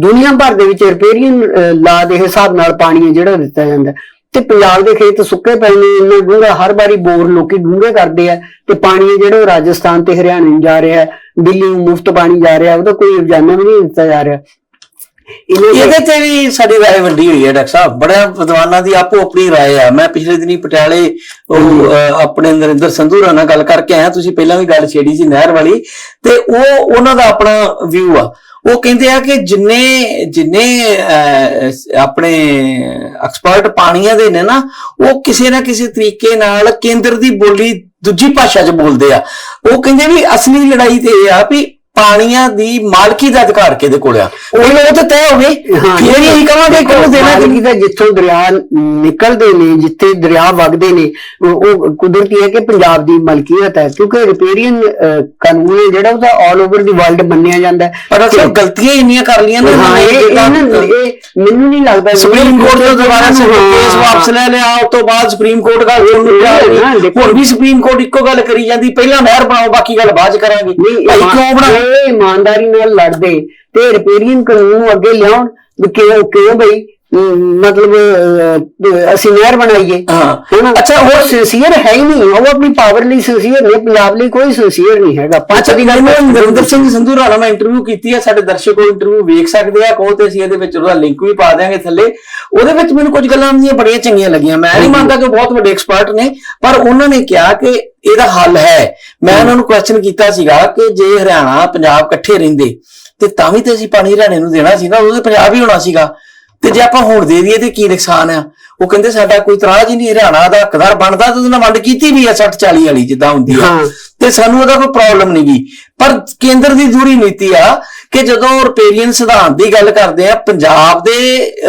ਦੁਨੀਆ ਭਰ ਦੇ ਵਿੱਚ ਰਿਪੇਰੀਅਨ ਲਾ ਦੇ ਹਿਸਾਬ ਨਾਲ ਪਾਣੀ ਜਿਹੜਾ ਦਿੱਤਾ ਜਾਂਦਾ। ਤੇ ਪੰਜਾਬ ਦੇ ਖੇਤ ਸੁੱਕੇ ਪਏ ਨੇ ਇੰਨਾ ਡੂੰਘਾ ਹਰ ਵਾਰੀ ਬੋਰ ਲੋਕੀ ਡੂੰਘੇ ਕਰਦੇ ਆ ਤੇ ਪਾਣੀ ਜਿਹੜਾ ਰਾਜਸਥਾਨ ਤੇ ਹਰਿਆਣੇ ਨੂੰ ਜਾ ਰਿਹਾ ਹੈ ਦਿੱਲੀ ਨੂੰ ਮੁਫਤ ਪਾਣੀ ਜਾ ਰਿਹਾ ਉਹਦਾ ਕੋਈ ਰੁਝਾਨਾ ਵੀ ਨਹੀਂ ਦਿੱਤਾ ਜਾ ਰਿਹਾ। ਇਹਦੇ ਤੇ ਵੀ ਸਾਡੀ رائے ਵੰਡੀ ਹੋਈ ਹੈ ਡਾਕਟਰ ਸਾਹਿਬ ਬੜਾ ਵਿਦਵਾਨਾਂ ਦੀ ਆਪੋ ਆਪਣੀ رائے ਆ ਮੈਂ ਪਿਛਲੇ ਦਿਨੀ ਪਟਿਆਲੇ ਉਹ ਅਹ, ਆਪਣੇ ਨਰਿੰਦਰ ਸੰਧੂਰਾ ਨਾਲ ਗੱਲ ਕਰਕੇ ਆਇਆ ਤੁਸੀਂ ਪਹਿਲਾਂ ਵੀ ਗੱਲ ਛੇੜੀ ਸੀ ਨਹਿਰ ਵਾਲੀ ਤੇ ਉਹ ਉਹਨਾਂ ਦਾ ਆਪਣਾ ਵਿਊ ਆ ਉਹ ਕਹਿੰਦੇ ਆ ਕਿ ਜਿੰਨੇ ਜਿੰਨੇ ਅਹ, ਸ- ਆਪਣੇ ਐਕਸਪਰਟ ਪਾਣੀਆਂ ਦੇ ਨੇ ਨਾ ਉਹ ਕਿਸੇ ਨਾ ਕਿਸੇ ਤਰੀਕੇ ਨਾਲ ਕੇਂਦਰ ਦੀ ਬੋਲੀ ਦੂਜੀ ਭਾਸ਼ਾ 'ਚ ਬੋਲਦੇ ਆ ਉਹ ਕਹਿੰਦੇ ਵੀ ਅਸਲੀ ਲੜਾਈ ਤੇ ਇਹ ਆ ਵੀ ਪਾਣੀਆਂ ਦੀ ਮਾਲਕੀ ਦਾ ਅਧਿਕਾਰ ਕਿਹਦੇ ਕੋਲ ਆ? ਉਹ ਉਹ ਤਾਂ ਤੈਅ ਹੋਵੇ ਫਿਰ ਹੀ ਅਸੀਂ ਕਵਾਂਗੇ ਕਿ ਉਹਨੂੰ ਦੇਣਾ ਕਿ ਮਾਲਕੀ ਦਾ ਜਿੱਥੋਂ ਦਰਿਆ ਨਿਕਲਦੇ ਨੇ ਜਿੱਥੇ ਦਰਿਆ ਵਗਦੇ ਨੇ ਉਹ ਕੁਦਰਤੀ ਹੈ ਕਿ ਪੰਜਾਬ ਦੀ ਮਲਕੀਅਤ ਹੈ ਕਿਉਂਕਿ ਰਿਪੇਰੀਅਨ ਕਾਨੂੰਨ ਜਿਹੜਾ ਉਹਦਾ ਆਲ ਓਵਰ ਦੀ ਵਰਲਡ ਮੰਨਿਆ ਜਾਂਦਾ। ਪਰ ਅਸਲ ਗਲਤੀਆਂ ਇੰਨੀਆਂ ਕਰ ਲੀਆਂ ਨੇ ਮੈਨੂੰ ਨਹੀਂ ਲੱਗਦਾ ਸੁਪਰੀਮ ਕੋਰਟ ਤੋਂ ਦੁਬਾਰਾ। ਕੇਸ ਵਾਪਸ ਲੈ ਲਿਆ ਉਸ ਤੋਂ ਬਾਅਦ ਸੁਪਰੀਮ ਕੋਰਟ ਦਾ ਹੁਣ ਵੀ ਸੁਪਰੀਮ ਕੋਰਟ ਇੱਕੋ ਗੱਲ ਕਰੀ ਜਾਂਦੀ ਪਹਿਲਾਂ ਨਹਿਰ ਬਣਾਓ ਬਾਕੀ ਗੱਲ ਬਾਅਦ ਚ ਕਰਾਂਗੇ। ਭਾਈ ਕਿਉਂ ਬਣਾ ਇਹ ਇਮਾਨਦਾਰੀ ਨਾਲ ਲੜਦੇ ਤੇ ਰਿਪੇਰੀਅਨ ਕਾਨੂੰਨ ਨੂੰ ਅੱਗੇ ਲਿਆਉਣ ਵੀ ਕਿਉਂ ਕਿਉਂ ਬਈ? ਮਤਲਬ ਅਹ, ਅਸੀਂ ਨਹਿਰ ਬਣਾਈਏ। ਹਾਂ। ਹੈਨਾ? ਅੱਛਾ, ਉਹ ਸਿੰਸੀਅਰ ਹੈ ਹੀ ਨਹੀਂ। ਉਹ ਆਪਣੀ ਪਾਵਰ ਲਈ ਸਿੰਸੀਅਰ ਨਹੀਂ ਪੰਜਾਬ ਲਈ ਕੋਈ ਸਿੰਸੀਅਰ ਨਹੀਂ ਹੈਗਾ। ਪੰਜ ਅੱਛਾ ਦੀ ਗੱਲ ਮੈਨੂੰ ਨਰਿੰਦਰ ਸਿੰਘ ਸੰਧੂ ਰਾਣਾ ਮੈਂ ਇੰਟਰਵਿਊ ਕੀਤੀ ਹੈ ਸਾਡੇ ਦਰਸ਼ਕ ਉਹ ਇੰਟਰਵਿਊ ਵੇਖ ਸਕਦੇ ਆ ਕਹੋ ਤੇ ਅਸੀਂ ਇਹਦੇ ਵਿੱਚ ਉਹਦਾ ਲਿੰਕ ਵੀ ਪਾ ਦਿਆਂਗੇ ਥੱਲੇ। ਉਹਦੇ ਵਿੱਚ ਮੈਨੂੰ ਕੁਝ ਗੱਲਾਂ ਉਹਦੀਆਂ ਬੜੀਆਂ ਚੰਗੀਆਂ ਲੱਗੀਆਂ। ਮੈਂ ਨਹੀਂ ਮੰਨਦਾ ਕਿ ਉਹ ਬਹੁਤ ਵੱਡੇ ਐਕਸਪਰਟ ਨੇ ਪਰ ਉਹਨਾਂ ਨੇ ਕਿਹਾ ਕਿ ਇਹਦਾ ਹੱਲ ਹੈ। ਮੈਂ ਉਹਨਾਂ ਨੂੰ ਕੁਐਸਚਨ ਕੀਤਾ ਸੀਗਾ ਕਿ ਜੇ ਹਰਿਆਣਾ ਪੰਜਾਬ ਇਕੱਠੇ ਰਹਿੰਦੇ ਤੇ ਤਾਂ ਵੀ ਤੇ ਅਸੀਂ ਪਾਣੀ ਹਰਿਆਣੇ ਨੂੰ ਦੇਣਾ ਸੀ ਨਾ ਉਹਦੇ ਪੰਜਾਬ ਹੀ ਹੋਣਾ ਸੀਗਾ। ਤੇ ਜੇ ਆਪਾਂ ਹੁਣ ਦੇ ਦਈਏ ਤੇ ਕੀ ਨੁਕਸਾਨ ਆ? ਉਹ ਕਹਿੰਦੇ ਸਾਡਾ ਕੋਈ ਇਤਰਾਜ਼ ਹੀ ਨਹੀਂ ਹਰਿਆਣਾ ਦਾ ਹੱਕਦਾਰ ਬਣਦਾ ਤੇ ਉਹਦੇ ਨਾਲ ਵੰਡ ਕੀਤੀ ਵੀ ਆ 60 40 ਵਾਲੀ ਜਿੱਦਾਂ ਹੁੰਦੀ ਆ। ਤੇ ਸਾਨੂੰ ਉਹਦਾ ਕੋਈ ਪ੍ਰੋਬਲਮ ਨਹੀਂ ਗਈ ਪਰ ਕੇਂਦਰ ਦੀ ਦੂਰੀ ਨੀਤੀ ਆ ਕਿ ਜਦੋਂ ਰਿਪੇਰੀਅਨ ਸਿਧਾਂਤ ਦੀ ਗੱਲ ਕਰਦੇ ਆ ਪੰਜਾਬ ਦੇ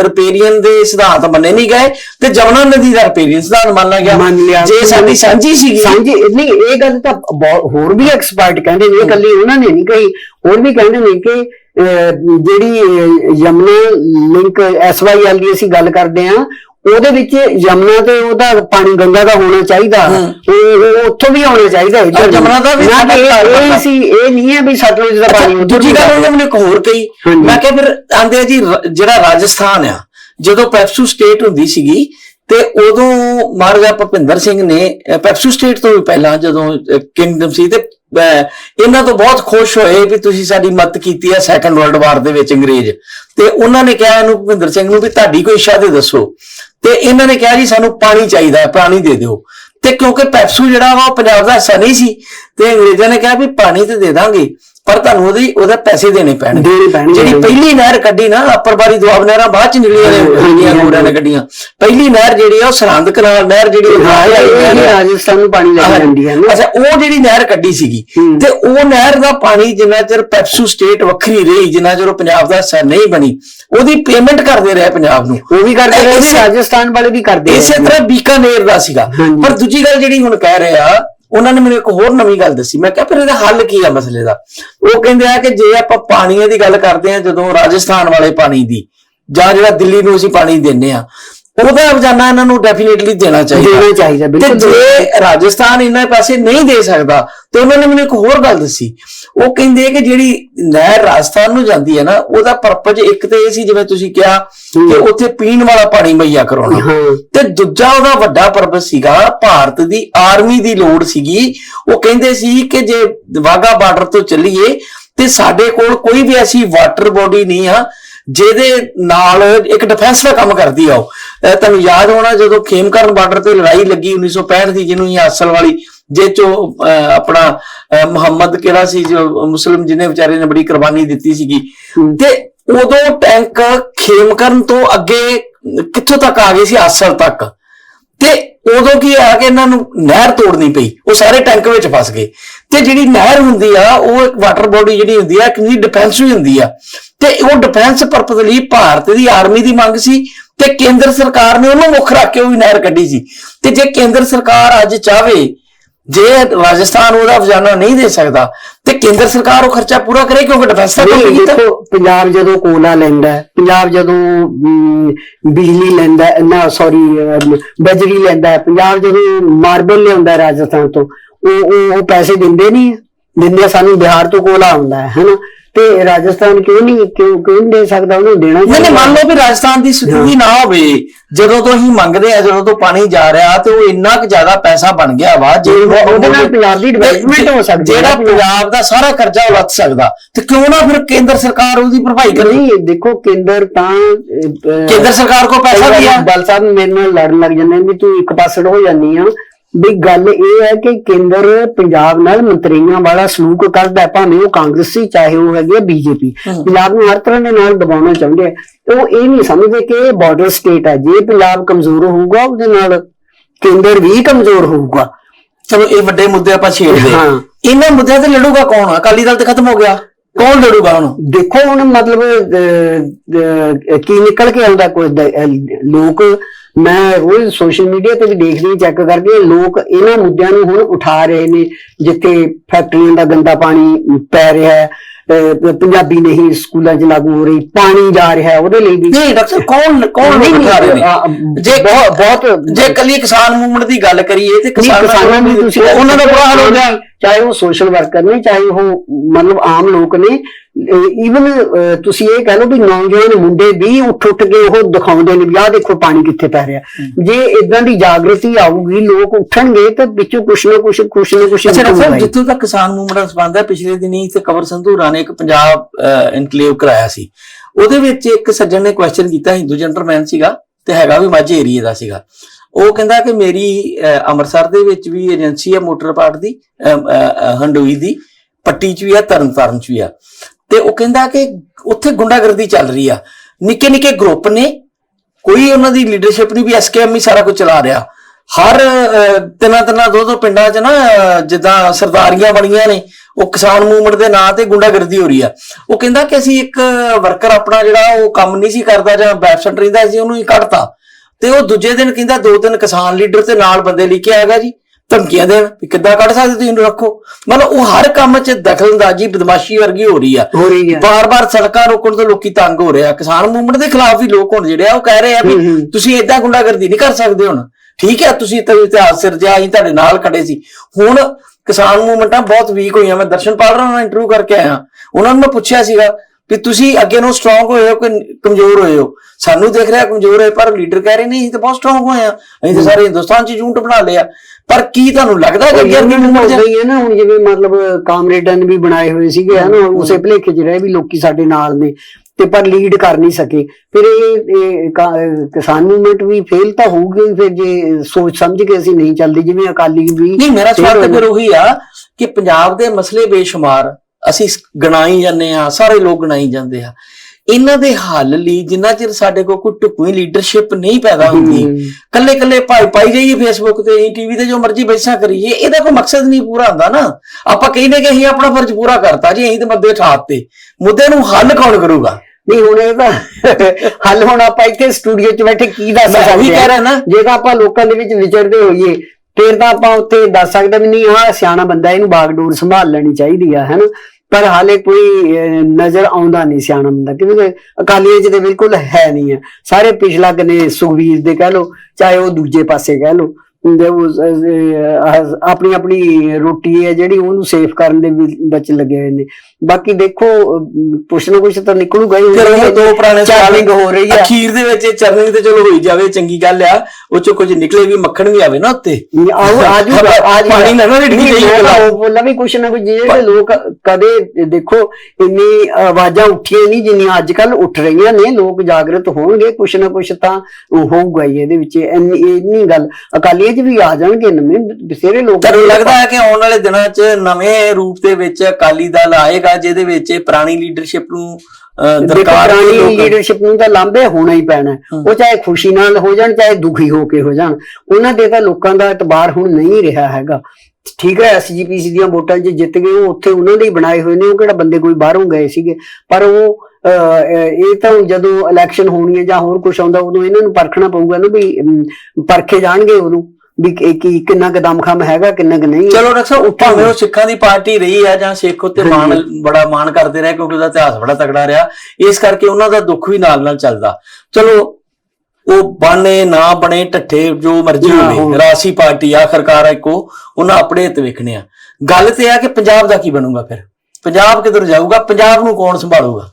ਰਿਪੇਰੀਅਨ ਦੇ ਸਿਧਾਂਤ ਮੰਨੇ ਨਹੀਂ ਗਏ ਤੇ ਜਮਨਾ ਨਦੀ ਦਾ ਰਿਪੇਰੀਅਨ ਸਿਧਾਂਤ ਮੰਨਿਆ ਗਿਆ ਮੰਨ ਲਿਆ। ਜੇ ਸਾਡੀ ਸਾਂਝੀ ਸੀਗੀ। ਸਾਂਝੀ ਨਹੀਂ ਇਹ ਗੱਲ ਤਾਂ ਹੋਰ ਵੀ ਐਕਸਪਰਟ ਕਹਿੰਦੇ ਨੇ ਇਹ ਇਕੱਲੀ ਉਹਨਾਂ ਨੇ ਨਹੀਂ ਕਹੀ। ਹੋਰ ਵੀ ਕਹਿੰਦੇ ਨੇ ਕਿ ਜਿਹੜੀ ਯਮੁਨਾ ਲਿੰਕ ਐਸਵਾਈਐਲ ਦੀ ਅਸੀਂ ਗੱਲ ਕਰਦੇ ਆ ਉਹਦੇ ਵਿੱਚ ਯਮੁਨਾ ਤੇ ਉਹਦਾ ਪਾਣੀ ਗੰਗਾ ਦਾ ਹੋਣਾ ਚਾਹੀਦਾ। ਉਹ ਉੱਥੋਂ ਵੀ ਆਉਣਾ ਚਾਹੀਦਾ ਇੱਧਰ ਯਮੁਨਾ ਦਾ ਵੀ ਇਹ- ਸੀ ਇਹ ਨਹੀਂ ਹੈ ਵੀ ਸਤਲੁਜ ਦਾ ਪਾਣੀ ਉੱਧਰ ਦੂਜੀ ਗੱਲ। ਉਹਨੇ ਮੈਨੂੰ ਇੱਕ ਹੋਰ ਕਹੀ। ਮੈਂ ਕਿਹਾ ਫਿਰ ਆਂਦੇ ਆ ਜੀ ਜਿਹੜਾ ਰਾਜਸਥਾਨ ਆ ਜਦੋਂ ਪੈਪਸੂ ਸਟੇਟ ਹੁੰਦੀ ਸੀਗੀ ਤੇ ਉਦੋਂ ਮਹਾਰਾਜਾ ਭਪਿੰਦਰ ਸਿੰਘ ਨੇ ਪੈਪਸੂ ਸਟੇਟ ਤੋਂ ਵੀ ਪਹਿਲਾਂ ਜਦੋਂ ਕਿੰਗਡਮ ਸੀ ਤੇ ਇਹਨਾਂ ਤੋਂ ਬਹੁਤ ਖੁਸ਼ ਹੋਏ ਵੀ ਤੁਸੀਂ ਸਾਡੀ ਮਦਦ ਕੀਤੀ ਹੈ ਸੈਕੰਡ ਵਰਲਡ ਵਾਰ ਦੇ ਵਿੱਚ ਅੰਗਰੇਜ਼। ਤੇ ਉਹਨਾਂ ਨੇ ਕਿਹਾ ਇਹਨੂੰ ਭਪਿੰਦਰ ਸਿੰਘ ਨੂੰ ਵੀ ਤੁਹਾਡੀ ਕੋਈ ਇੱਛਾ ਤੇ ਦੱਸੋ। ਤੇ ਇਹਨਾਂ ਨੇ ਕਿਹਾ ਜੀ ਸਾਨੂੰ ਪਾਣੀ ਚਾਹੀਦਾ ਹੈ, ਪਾਣੀ ਦੇ ਦਿਓ। ਤੇ ਕਿਉਂਕਿ ਪੈਪਸੂ ਜਿਹੜਾ ਵਾ ਉਹ ਪੰਜਾਬ ਦਾ ਹਿੱਸਾ ਨਹੀਂ ਸੀ, ਤੇ ਅੰਗਰੇਜ਼ਾਂ ਨੇ ਕਿਹਾ ਵੀ ਪਾਣੀ ਤੇ ਦੇ ਦਾਂਗੇ। ਪਰ ਤੁਹਾਨੂੰ ਉਹਦੀ ਉਹਦੇ ਪੈਸੇ ਦੇਣੇ ਪੈਣਗੇ ਦੇਣੇ ਪੈਣਗੇ। ਜਿਹੜੀ ਪਹਿਲੀ ਨਹਿਰ ਕੱਢੀ ਨਾ ਅੱਪਰ ਬਾਰੀ ਦੁਆਬ ਨਹਿਰਾਂ ਬਾਅਦ ਚ ਨਿਕਲੀਆਂ ਨੇ ਜਿਹੜੀਆਂ ਨੇ ਕੱਢੀਆਂ ਪਹਿਲੀ ਨਹਿਰ ਜਿਹੜੀ ਆ ਉਹ ਸਰਹੰਦ ਕਨਾਲ ਨਹਿਰ ਜਿਹੜੀ ਉਹ। ਰਾਜਸਥਾਨ ਨੂੰ ਪਾਣੀ ਲੈ ਜਾਂਦੀ ਹੈ ਅੱਛਾ ਉਹ ਜਿਹੜੀ ਨਹਿਰ ਕੱਢੀ ਸੀਗੀ। ਤੇ ਉਹ ਨਹਿਰ ਦਾ ਪਾਣੀ ਜਿੰਨਾ ਚਿਰ ਪੈਪਸੂ ਸਟੇਟ ਵੱਖਰੀ ਰਹੀ ਜਿੰਨਾ ਚਿਰ ਉਹ ਪੰਜਾਬ ਦਾ ਹਿੱਸਾ ਨਹੀਂ ਬਣੀ ਉਹਦੀ ਪੇਮੈਂਟ ਕਰਦੇ ਰਹੇ ਪੰਜਾਬ ਨੂੰ ਉਹ ਵੀ ਕਰਦੇ ਰਹੇ ਰਾਜਸਥਾਨ ਵਾਲੇ ਵੀ ਕਰਦੇ ਇਸੇ। ਤਰ੍ਹਾਂ ਬੀਕਾਨੇਰ ਦਾ ਸੀਗਾ। ਪਰ ਦੂਜੀ ਗੱਲ ਜਿਹੜੀ ਹੁਣ ਕਹਿ ਰਹੇ ਆ ਉਹਨਾਂ ਨੇ ਮੈਨੂੰ ਇੱਕ ਹੋਰ ਨਵੀਂ ਗੱਲ ਦੱਸੀ। ਮੈਂ ਕਿਹਾ, ਫਿਰ ਇਹਦਾ ਹੱਲ ਕੀ ਆ ਮਸਲੇ ਦਾ? ਉਹ ਕਹਿੰਦੇ ਆ ਕਿ ਜੇ ਆਪਾਂ ਪਾਣੀਆਂ ਦੀ ਗੱਲ ਕਰਦੇ ਆ, ਜਦੋਂ ਰਾਜਸਥਾਨ ਵਾਲੇ ਪਾਣੀ ਦੀ ਜਾਂ ਜਿਹੜਾ ਦਿੱਲੀ ਨੂੰ ਅਸੀਂ ਪਾਣੀ ਦਿੰਨੇ ਆ ਉਹਦਾ ਰੋਜ਼ਾਨਾ ਇਹਨਾਂ ਨੂੰ ਡੈਫੀਨੇਟਲੀ ਦੇਣਾ ਚਾਹੀਦਾ। ਦੇਣਾ ਚਾਹੀਦਾ, ਤੇ ਬਿਲਕੁਲ ਜੇ ਰਾਜਸਥਾਨ ਇਹਨਾਂ ਪੈਸੇ ਨਹੀਂ ਦੇ ਸਕਦਾ ਤੇ ਉਹਨਾਂ ਨੇ ਮੈਨੂੰ ਇੱਕ ਹੋਰ ਗੱਲ ਦੱਸੀ। ਉਹ ਕਹਿੰਦੇ ਕਿ ਜਿਹੜੀ ਨਹਿਰ ਰਾਜਸਥਾਨ ਨੂੰ ਜਾਂਦੀ ਹੈ ਨਾ ਉਹਦਾ ਪਰਪਸ ਇੱਕ ਤੇ ਇਹ ਸੀ ਜਿਵੇਂ ਤੁਸੀਂ ਕਿਹਾ ਕਿ ਉੱਥੇ ਪੀਣ ਵਾਲਾ ਪਾਣੀ ਮੁਹੱਈਆ ਕਰਾਉਣਾ। ਤੇ ਦੂਜਾ ਉਹਦਾ ਵੱਡਾ ਪਰਪਸ ਸੀਗਾ ਭਾਰਤ ਦੀ ਆਰਮੀ ਦੀ ਲੋੜ ਸੀਗੀ। ਉਹ ਕਹਿੰਦੇ ਸੀ ਕਿ ਜੇ ਵਾਗਾ ਬਾਰਡਰ ਤੋਂ ਚੱਲੀਏ ਤੇ ਸਾਡੇ ਕੋਲ ਕੋਈ ਵੀ ਐਸੀ ਵਾਟਰ ਬੋਡੀ ਨਹੀਂ ਆ ਜਿਹਦੇ ਨਾਲ ਇੱਕ ਡਿਫੈਂਸ ਦਾ ਕੰਮ ਕਰਦੀ ਆ ਉਹ। ਤੁਹਾਨੂੰ ਯਾਦ ਹੋਣਾ ਜਦੋਂ ਖੇਮਕਰਨ ਬਾਰਡਰ ਤੇ ਲੜਾਈ ਲੱਗੀ 1965 ਦੀ ਜਿਹਨੂੰ ਇਹ ਅਸਲ ਵਾਲੀ ਜੇ ਚੋ ਆਪਣਾ ਮੁਹੰਮਦ ਕਿਹੜਾ ਸੀ ਜੋ ਮੁਸਲਮ ਜਿਹਨੇ ਵਿਚਾਰੇ ਨੇ ਬੜੀ ਕੁਰਬਾਨੀ ਦਿੱਤੀ ਸੀਗੀ। ਤੇ ਉਦੋਂ ਟੈਂਕ ਖੇਮਕਰਨ ਤੋਂ ਅੱਗੇ ਕਿੱਥੋਂ ਤੱਕ ਆ ਗਏ ਸੀ? ਅਸਲ ਤੱਕ। ਤੇ ਉਦੋਂ ਕੀ ਆ ਕਿ ਇਹਨਾਂ ਨੂੰ ਨਹਿਰ ਤੋੜਨੀ ਪਈ। ਉਹ ਸਾਰੇ ਟੈਂਕ ਵਿੱਚ ਫਸ ਗਏ। ਤੇ ਜਿਹੜੀ ਨਹਿਰ ਹੁੰਦੀ ਆ ਉਹ ਇੱਕ ਵਾਟਰ ਬੋਡੀ ਜਿਹੜੀ ਹੁੰਦੀ ਆ ਕਿੰਨੀ ਡਿਫੈਂਸ ਵੀ ਹੁੰਦੀ ਆ। ਤੇ ਉਹ ਡਿਫੈਂਸ ਪਰਪਸ ਲਈ ਭਾਰਤ ਦੀ ਆਰਮੀ ਦੀ ਮੰਗ ਸੀ ਤੇ ਕੇਂਦਰ ਸਰਕਾਰ ਨੇ ਉਹਨੂੰ ਮੁੱਖ ਰੱਖ ਕੇ ਉਹ ਵੀ ਨਹਿਰ ਕੱਢੀ ਸੀ। ਤੇ ਜੇ ਕੇਂਦਰ ਸਰਕਾਰ ਅੱਜ ਚਾਹਵੇ ਜੇ ਰਾਜਸਥਾਨ ਉਹਦਾ ਖਜ਼ਾਨਾ ਨਹੀਂ ਦੇ ਸਕਦਾ ਤੇ ਕੇਂਦਰ ਸਰਕਾਰ ਉਹ ਖਰਚਾ ਪੂਰਾ ਕਰੇ ਕਿਉਂਕਿ ਡਿਫੈਂਸ ਦਾ ਕੰਮ ਨਹੀਂ ਕੀਤਾ। ਪੰਜਾਬ ਜਦੋਂ ਕੋਲਾ ਲੈਂਦਾ ਹੈ, ਪੰਜਾਬ ਜਦੋਂ ਬਿਜਲੀ ਲੈਂਦਾ ਹੈ, ਨਾ ਸੌਰੀ ਬਜਰੀ ਲੈਂਦਾ ਹੈ, ਪੰਜਾਬ ਜਦੋਂ ਮਾਰਬਲ ਲਿਆਉਂਦਾ ਹੈ ਰਾਜਸਥਾਨ ਤੋਂ ਉਹ ਉਹ ਪੈਸੇ ਦਿੰਦੇ ਨਹੀਂ। ਦਿੰਦੇ ਸਾਨੂੰ ਬਿਹਾਰ ਤੋਂ ਕੋਲਾ ਆਉਂਦਾ ਹੈ ਹੈਨਾ? ਤੇ ਰਾਜਸਥਾਨ ਕਿਉਂ ਨਹੀਂ ਕਿਉਂ ਕਿਉਂ ਨਹੀਂ ਦੇ ਸਕਦਾ? ਉਹਨੂੰ ਦੇਣਾ ਨਹੀਂ ਨਹੀਂ ਮੰਨ ਲਓ ਵੀ ਰਾਜਸਥਾਨ ਦੀ ਸਥਿਤੀ ਨਾ ਹੋਵੇ ਜਦੋਂ ਤੋਂ ਅਸੀਂ ਮੰਗਦੇ ਆ ਜਦੋਂ ਤੋਂ ਪਾਣੀ ਜਾ ਰਿਹਾ ਤੇ ਉਹ ਇੰਨਾ ਕੁ ਜ਼ਿਆਦਾ ਪੈਸਾ ਬਣ ਗਿਆ ਵਾ ਜੇ ਉਹ- ਉਹਦੇ ਨਾਲ ਪੰਜਾਬ ਦੀ development ਹੋ ਸਕਦੀ ਹੈ। ਜਿਹੜਾ ਪੰਜਾਬ ਦਾ ਸਾਰਾ ਕਰਜ਼ਾ ਉਹ ਲੱਥ ਸਕਦਾ ਤੇ ਕਿਉਂ ਨਾ ਫਿਰ ਕੇਂਦਰ ਸਰਕਾਰ ਉਹਦੀ ਭਰਪਾਈ ਕਰੇ? ਨਹੀਂ ਦੇਖੋ ਕੇਂਦਰ ਤਾਂ ਕੇਂਦਰ ਸਰਕਾਰ ਕੋਲ ਪੈਸਾ ਵੀ ਆ। ਬਲ ਸਾਹਿਬ ਮੇਰੇ ਨਾਲ ਲੜਨ ਲੱਗ ਜਾਂਦੇ ਨੇ ਵੀ ਤੂੰ ਇੱਕ ਪਾਸੜ ਹੋ ਜਾਂਦੀ ਆ। ਵੀ ਗੱਲ ਇਹ ਹੈ ਕਿ ਕੇਂਦਰ ਪੰਜਾਬ ਨਾਲ ਮੰਤਰੀਆਂ ਵਾਲਾ ਸਲੂਕ ਕਰਦਾ ਹੈ, ਭਾਵੇਂ ਉਹ ਕਾਂਗਰਸੀ ਚਾਹੇ ਉਹ ਹੈਗੇ ਬੀਜੇਪੀ। ਪੰਜਾਬ ਨੂੰ ਹਰ ਤਰ੍ਹਾਂ ਦੇ ਨਾਲ ਦਬਾਉਣਾ ਚਾਹੁੰਦੇ ਆ। ਉਹ ਇਹ ਨਹੀਂ ਸਮਝਦੇ ਕਿ ਇਹ ਬਾਰਡਰ ਸਟੇਟ ਹੈ। ਜੇ ਪੰਜਾਬ ਕਮਜ਼ੋਰ ਹੋਊਗਾ ਉਹਦੇ ਨਾਲ ਕੇਂਦਰ ਵੀ ਕਮਜ਼ੋਰ ਹੋਊਗਾ। ਚਲੋ ਇਹ ਵੱਡੇ ਮੁੱਦੇ ਆਪਾਂ ਛੇੜਦੇ ਹਾਂ। ਇਹਨਾਂ ਮੁੱਦਿਆਂ ਤੇ ਲੜੂਗਾ ਕੌਣ? ਅਕਾਲੀ ਦਲ ਤੇ ਖਤਮ ਹੋ ਗਿਆ। ਕੌਣ ਲੜੂਗਾ ਉਹਨੂੰ ਦੇਖੋ ਹੁਣ ਮਤਲਬ ਕੀ ਨਿਕਲ ਕੇ ਆਉਂਦਾ ਕੋਈ ਲੋਕ ਮੈਂ ਰੋਜ਼ ਸੋਸ਼ਲ ਮੀਡੀਆ ਤੇ ਵੀ ਦੇਖਦੀ ਚੈੱਕ ਕਰਦੀ ਹਾਂ, ਲੋਕ ਇਹਨਾਂ ਮੁੱਦਿਆਂ ਨੂੰ ਹੁਣ ਉਠਾ ਰਹੇ ਨੇ ਜਿੱਥੇ ਫੈਕਟਰੀਆਂ ਦਾ ਗੰਦਾ ਪਾਣੀ ਪੈ ਰਿਹਾ ਹੈ ਪੰਜਾਬੀ ਨਹੀਂ ਸਕੂਲਾਂ 'ਚ ਲਾਗੂ ਹੋ ਰਹੀ ਪਾਣੀ ਜਾ ਰਿਹਾ ਹੈ, ਉਹਦੇ ਲਈ ਵੀ ਨਹੀਂ ਡਾਕਟਰ ਕੌਣ ਕੌਣ ਨਹੀਂ, ਉਠਾ ਰਹੇ ਨੇ? ਜੇ ਬਹੁਤ ਬਹੁਤ ਜੇ ਕੱਲੀ ਕਿਸਾਨ ਮੂਵਮੈਂਟ ਦੀ ਗੱਲ ਕਰੀਏ ਤੇ ਕਿਸਾਨਾਂ ਨੂੰ ਤੁਸੀਂ ਉਹਨਾਂ ਦਾ ਬੁਰਾ ਹਾਲ ਹੋ ਗਿਆ। ਚਾਹੇ ਉਹ ਸੋਸ਼ਲ ਵਰਕਰ ਨੇ ਚਾਹੇ ਉਹ ਮਤਲਬ ਆਮ ਲੋਕ ਨੇ ਈਵਨ ਤੁਸੀਂ ਇਹ ਕਹਿ ਲਓ ਵੀ ਨੌਜਵਾਨ ਮੁੰਡੇ ਵੀ ਉੱਠ ਉੱਠ ਕੇ ਉਹ ਦਿਖਾਉਂਦੇ ਨੇ ਵੀ ਆਹ ਦੇਖੋ ਪਾਣੀ ਕਿੱਥੇ ਪੈ ਰਿਹਾ। ਜੇ ਇਦਾਂ ਦੀ ਜਾਗਰਤੀ ਆਊਗੀ ਲੋਕ ਉੱਠਣਗੇ ਤਾਂ ਵਿੱਚੋਂ ਕੁਛ ਨਾ ਕੁਛ ਕੁਛ ਨਾ ਕੁਛ ਅੱਛਾ ਹੋਏਗਾ। ਜਿੱਥੋਂ ਤੱਕ ਕਿਸਾਨ ਮੂਵਮੈਂਟ ਦਾ ਸੰਬੰਧ ਹੈ ਪਿਛਲੇ ਦਿਨੀ ਤੇ ਕਵਰ ਸੰਧੂਰਾ ਨੇ ਇੱਕ ਪੰਜਾਬ ਇਨਕਲੇਵ ਕਰਾਇਆ ਸੀ। ਉਹਦੇ ਵਿੱਚ ਇੱਕ ਸੱਜਣ ਨੇ ਕੁਐਸਚਨ ਕੀਤਾ ਹਿੰਦੂ ਜੈਂਟਲਮੈਨ ਸੀਗਾ ਤੇ ਹੈਗਾ ਵੀ ਮਾਝੇ ਏਰੀਏ ਦਾ ਸੀਗਾ। ਉਹ ਕਹਿੰਦਾ ਕਿ ਮੇਰੀ ਅੰਮ੍ਰਿਤਸਰ ਦੇ ਵਿੱਚ ਵੀ ਏਜੰਸੀ ਹੈ ਮੋਟਰ ਪਾਰਟ ਦੀ ਹੰਡੋਈ ਦੀ, ਪੱਟੀ ਚ ਵੀ ਆ, ਤਰਨਤਾਰਨ ਚ ਵੀ ਆ। ਤੇ ਉਹ ਕਹਿੰਦਾ ਕਿ ਉੱਥੇ ਗੁੰਡਾਗਰਦੀ ਚੱਲ ਰਹੀ ਆ। ਨਿੱਕੇ ਨਿੱਕੇ ਗਰੁੱਪ ਨੇ, ਕੋਈ ਉਹਨਾਂ ਦੀ ਲੀਡਰਸ਼ਿਪ ਨਹੀਂ ਵੀ ਐਸਕੇਐਮ ਹੀ ਸਾਰਾ ਕੁਝ ਚਲਾ ਰਿਹਾ। ਹਰ ਤਿੰਨਾਂ ਤਿੰਨਾਂ ਦੋ ਦੋ ਪਿੰਡਾਂ 'ਚ ਨਾ, ਜਿੱਦਾਂ ਸਰਦਾਰੀਆਂ ਬਣੀਆਂ ਨੇ, ਉਹ ਕਿਸਾਨ ਮੂਵਮੈਂਟ ਦੇ ਨਾਂ ਤੇ ਗੁੰਡਾਗਰਦੀ ਹੋ ਰਹੀ ਆ। ਉਹ ਕਹਿੰਦਾ ਕਿ ਅਸੀਂ ਇੱਕ ਵਰਕਰ ਆਪਣਾ ਜਿਹੜਾ ਉਹ ਕੰਮ ਨਹੀਂ ਸੀ ਕਰਦਾ ਜਾਂ ਬੈਬਸੈਂਟ ਰਹਿੰਦਾ ਸੀ, ਉਹਨੂੰ ਹੀ ਕੱਢਤਾ। ਤੇ ਉਹ ਦੂਜੇ ਦਿਨ ਕਹਿੰਦਾ ਦੋ ਤਿੰਨ ਕਿਸਾਨ ਲੀਡਰ ਤੇ ਨਾਲ ਬੰਦੇ ਲੈ ਕੇ ਆਏਗਾ ਜੀ ਧਮਕੀਆਂ ਦੇਣ ਵੀ ਕਿੱਦਾਂ ਕੱਢ ਸਕਦੇ ਤੁਸੀਂ ਇਹਨੂੰ ਰੱਖੋ। ਮਤਲਬ ਉਹ ਹਰ ਕੰਮ 'ਚ ਦਖਲਅੰਦਾਜ਼ੀ ਬਦਮਾਸ਼ੀ ਵਰਗੀ ਹੋ ਰਹੀ ਆ। ਹੋ ਰਹੀ ਬਾਰ-ਬਾਰ ਸੜਕਾਂ ਰੋਕਣ ਤੋਂ ਲੋਕੀ ਤੰਗ ਹੋ ਰਹੇ ਆ। ਕਿਸਾਨ ਮੂਵਮੈਂਟ ਦੇ ਖਿਲਾਫ ਵੀ ਲੋਕ ਹੁਣ ਜਿਹੜੇ ਆ ਉਹ ਕਹਿ ਰਹੇ ਆ ਵੀ। ਤੁਸੀਂ ਏਦਾਂ ਗੁੰਡਾਗਰਦੀ ਨਹੀਂ ਕਰ ਸਕਦੇ ਹੁਣ। ਠੀਕ ਹੈ ਤੁਸੀਂ ਤਾਂ ਇਤਿਹਾਸ ਸਿਰਜਿਆ ਅਸੀਂ ਤੁਹਾਡੇ ਨਾਲ ਖੜੇ ਸੀ। ਹੁਣ ਕਿਸਾਨ ਮੂਵਮੈਂਟਾਂ ਬਹੁਤ ਵੀਕ ਹੋਈਆਂ। ਮੈਂ ਦਰਸ਼ਨਪਾਲ ਨਾਲ ਇੰਟਰਵਿਊ ਕਰਕੇ ਆਇਆ। ਉਹਨਾਂ ਨੂੰ ਮੈਂ ਪੁੱਛਿਆ ਸੀਗਾ ਵੀ ਤੁਸੀਂ ਅੱਗੇ ਨੂੰ ਸਟਰੋਂਗ ਹੋਏ ਹੋ ਕਿ ਕਮਜ਼ੋਰ ਹੋਏ ਹੋ? ਸਾਨੂੰ ਦੇਖ ਰਿਹਾ ਕਮਜ਼ੋਰ ਹੈ ਪਰ ਲੀਡਰ ਕਹਿ ਰਹੇ ਨਹੀਂ ਅਸੀਂ ਤਾਂ ਬਹੁਤ ਸਟਰੋਂਗ ਹੋਏ ਆ ਅਸੀਂ ਤਾਂ ਸਾਰੇ ਹਿੰਦੁਸਤਾਨ 'ਚ ਯੂਨਿਟ ਬਣਾ ਲਿਆ। ਪਰ ਕੀ ਤੁਹਾਨੂੰ ਲੱਗਦਾ ਕਿ ਅੱਗੇ ਹੋ ਗਈ ਹੈ ਨਾ ਹੁਣ ਜਿਵੇਂ ਮਤਲਬ ਕਾਮਰੇਡਾਂ ਨੇ ਵੀ ਬਣਾਏ ਹੋਏ ਸੀਗੇ ਹਨਾ ਉਸੇ ਭਲੇਖੇ 'ਚ ਰਹੇ ਵੀ ਲੋਕੀ ਸਾਡੇ ਨਾਲ ਨੇ ਤੇ ਪਰ ਲੀਡ ਕਰ ਨਹੀਂ ਸਕੇ। ਫਿਰ ਇਹ ਕਿਸਾਨ ਮੂਵਮੈਂਟ ਵੀ ਫੇਲ ਤਾਂ ਹੋਊਗੀ ਫਿਰ ਜੇ ਸੋਚ ਸਮਝ ਕੇ ਅਸੀਂ ਨਹੀਂ ਚੱਲਦੇ ਜਿਵੇਂ ਅਕਾਲੀ ਵੀ ਨਹੀਂ ਮੇਰਾ ਸਵਾਲ ਤਾਂ। ਫਿਰ ਉਹੀ ਆ ਕਿ ਪੰਜਾਬ ਦੇ ਮਸਲੇ ਬੇਸ਼ੁਮਾਰ ਅਸੀਂ ਗਣਾਈ ਜਾਂਦੇ ਆ ਸਾਰੇ ਲੋਕ ਗਣਾਈ ਜਾਂਦੇ ਆ। ਇਹਨਾਂ ਦੇ ਹੱਲ ਲਈ ਜਿੰਨਾ ਚਿਰ ਸਾਡੇ ਕੋਲ ਕੋਈ ਢੁਕਵੀਂ ਲੀਡਰਸ਼ਿਪ ਨਹੀਂ ਪੈਦਾ ਹੁੰਦੀ। ਕੱਲੇ ਕੱਲੇ ਭਾਈ ਪਾਈ ਜਾਈਏ ਫੇਸਬੁੱਕ ਤੇ ਟੀਵੀ ਤੇ ਜੋ ਮਰਜ਼ੀ ਬੈਸਾ ਕਰੀਏ ਇਹਦਾ ਕੋਈ ਮਕਸਦ ਨਹੀਂ ਪੂਰਾ ਹੁੰਦਾ ਨਾ। ਆਪਾਂ ਕਹਿੰਦੇ ਕਿ ਅਸੀਂ ਆਪਣਾ ਫਰਜ਼ ਪੂਰਾ ਕਰਤਾ ਜੀ ਅਸੀਂ ਤੇ ਮੁੱਦੇ ਠਾਤੇ ਮੁੱਦੇ ਨੂੰ ਹੱਲ ਕੌਣ ਕਰੂਗਾ? ਨਹੀਂ ਹੁਣ ਇਹ ਤਾਂ ਹੱਲ ਹੁਣ ਆਪਾਂ ਇੱਥੇ ਸਟੂਡੀਓ 'ਚ ਬੈਠੇ ਕੀ ਦੱਸ ਸਕਦੇ ਕਹਿ ਹਾਂ? ਰਿਹਾ ਨਾ। ਜੇ ਤਾਂ ਆਪਾਂ ਲੋਕਾਂ ਦੇ ਵਿੱਚ ਵਿਚਰਦੇ ਹੋਈਏ ਫਿਰ ਤਾਂ ਆਪਾਂ ਉੱਥੇ ਦੱਸ ਸਕਦੇ ਵੀ ਨਹੀਂ ਆਹ ਸਿਆਣਾ ਬੰਦਾ ਇਹਨੂੰ ਬਾਗਡੋਰ ਸੰਭਾਲ ਲੈਣੀ ਚਾਹੀਦੀ ਆ ਹੈਨਾ ਪਰ ਹਾਲੇ ਕੋਈ ਨਜ਼ਰ ਆਉਂਦਾ ਨਹੀਂ ਸਿਆਣਾ ਬੰਦਾ ਕਿਉਂਕਿ ਅਕਾਲੀਆਂ 'ਚ ਤੇ ਬਿਲਕੁਲ ਹੈ ਨਹੀਂ ਹੈ। ਸਾਰੇ ਪਿਛਲਾ ਕਨੇ ਸੁਖਵੀਰ ਦੇ ਕਹਿ ਲੋ ਚਾਹੇ ਉਹ ਦੂਜੇ ਪਾਸੇ ਕਹਿ ਲੋ ਆਪਣੀ ਆਪਣੀ ਰੋਟੀ ਹੈ ਜਿਹੜੀ ਉਹਨੂੰ ਸੇਫ ਕਰਨ ਦੇ ਵਿੱਚ ਲੱਗੇ ਹੋਏ ਨੇ। ਬਾਕੀ ਦੇਖੋ ਕੁਛ ਨਾ ਕੁਛ ਤਾਂ ਨਿਕਲੂਗਾ ਹੀ। ਦੋ ਪੁਰਾਣੇ ਚਾਰਲਿੰਗ ਹੋ ਰਹੀ ਹੈ। ਅਖੀਰ ਦੇ ਵਿੱਚ ਚਰਨਿੰਗ ਤੇ ਚਲੋ ਹੋਈ ਜਾਵੇ ਚੰਗੀ ਗੱਲ ਆ। ਉਹ ਚੋਂ ਕੁਝ ਨਿਕਲੇ ਵੀ ਮੱਖਣ ਵੀ ਆਵੇ ਨਾ ਉੱਤੇ। ਆਓ ਆਜੂਗਾ ਆਜ ਪਾਣੀ ਨਾ ਨਾ ਰਿੜਕੀ ਜਾਈ ਬੋਲਾਂ ਵੀ ਕੁਛ ਨਾ ਕੁਛ ਜਿਹੜੇ ਲੋਕ ਕਦੇ ਦੇਖੋ ਇੰਨੀ ਆਵਾਜ਼ਾਂ ਉੱਠੀਆਂ ਨਹੀਂ ਜਿੰਨੀਆਂ ਅੱਜ ਕੱਲ ਉੱਠ ਰਹੀਆਂ ਨੇ ਲੋਕ ਜਾਗਰਤ ਹੋਣਗੇ ਕੁਛ ਨਾ ਕੁਛ ਤਾਂ ਹੋਊਗਾ ਹੀ ਇਹਦੇ ਵਿੱਚ ਇੰਨੀ ਇੰਨੀ ਗੱਲ। ਅਕਾਲੀਆਂ 'ਚ ਵੀ ਆ ਜਾਣਗੇ ਨਵੇਂ ਬਥੇਰੇ ਲੋਕ ਤੁਹਾਨੂੰ ਲੱਗਦਾ ਹੈ ਕਿ ਆਉਣ ਵਾਲੇ ਦਿਨਾਂ 'ਚ ਨਵੇਂ ਰੂਪ ਦੇ ਵਿੱਚ ਅਕਾਲੀ ਦਲ ਆਏਗਾ ਜਿਹਦੇ ਵਿੱਚ ਪੁਰਾਣੀ ਲੀਡਰਸ਼ਿਪ ਨੂੰ ਦਰਕਾਰ ਦੇ ਲੀਡਰਸ਼ਿਪ ਨੂੰ ਤਾਂ ਲਾਂਭੇ ਹੋਣਾ ਹੀ ਪੈਣਾ। ਉਹ ਚਾਹੇ ਖੁਸ਼ੀ ਨਾਲ ਹੋ ਜਾਣ ਚਾਹੇ ਦੁਖੀ ਹੋ ਕੇ ਹੋ ਜਾਣ। ਉਹਨਾਂ ਦੇ ਤਾਂ ਲੋਕਾਂ ਦਾ ਇਤਬਾਰ ਹੁਣ ਨਹੀਂ ਰਿਹਾ ਹੈਗਾ। ਠੀਕ ਹੈ ਐਸਜੀਪੀਸੀ ਦੀਆਂ ਵੋਟਾਂ 'ਚ ਜਿੱਤ ਗਏ ਉਹ ਉੱਥੇ ਉਹਨਾਂ ਦੇ ਹੀ ਬਣਾਏ ਹੋਏ ਨੇ ਉਹ ਕਿਹੜਾ ਬੰਦੇ ਕੋਈ ਬਾਹਰੋਂ ਗਏ ਸੀਗੇ। ਪਰ ਉਹ ਇਹ ਤਾਂ ਜਦੋਂ ਇਲੈਕਸ਼ਨ ਹੋਣੀ ਹੈ ਜਾਂ ਹੋਰ ਕੁਝ ਆਉਂਦਾ ਉਦੋਂ ਇਹਨਾਂ ਨੂੰ ਪਰਖਣਾ ਪਊਗਾ ਨਾ ਵੀ ਪਰਖੇ ਜਾਣਗੇ ਉਦੋਂ ਵੀ ਕਿ ਕੀ ਕਿੰਨਾ ਕੁ ਦਮਖਮ ਹੈਗਾ ਕਿੰਨਾ ਕੁ ਨਹੀਂ। ਚਲੋ ਡਾਕਟਰ ਸਾਹਿਬ ਉਹ ਸਿੱਖਾਂ ਦੀ ਪਾਰਟੀ ਰਹੀ ਆ ਜਾਂ ਸਿੱਖ ਉੱਤੇ ਮਾਣ ਬੜਾ ਮਾਣ ਕਰਦੇ ਰਹੇ ਕਿਉਂਕਿ ਉਹਦਾ ਇਤਿਹਾਸ ਬੜਾ ਤਕੜਾ ਰਿਹਾ। ਇਸ ਕਰਕੇ ਉਹਨਾਂ ਦਾ ਦੁੱਖ ਵੀ ਨਾਲ ਨਾਲ ਚੱਲਦਾ। ਚਲੋ ਉਹ ਬਣੇ ਨਾ ਬਣੇ ਢੱਠੇ ਜੋ ਮਰਜ਼ੀ ਨਾ ਹੋਵੇ ਹੋਣ। ਰਾਸੀ ਪਾਰਟੀ ਆਖਰਕਾਰ ਇੱਕੋ ਉਹਨਾਂ ਆਪਣੇ ਹਿੱਤ ਵੇਖਣੇ ਆ। ਗੱਲ ਤੇ ਆ ਕਿ ਪੰਜਾਬ ਦਾ ਕੀ ਬਣੂਗਾ ਫਿਰ? ਪੰਜਾਬ ਕਿੱਧਰ ਜਾਊਗਾ? ਪੰਜਾਬ ਨੂੰ ਕੌਣ ਸੰਭਾਲੂਗਾ?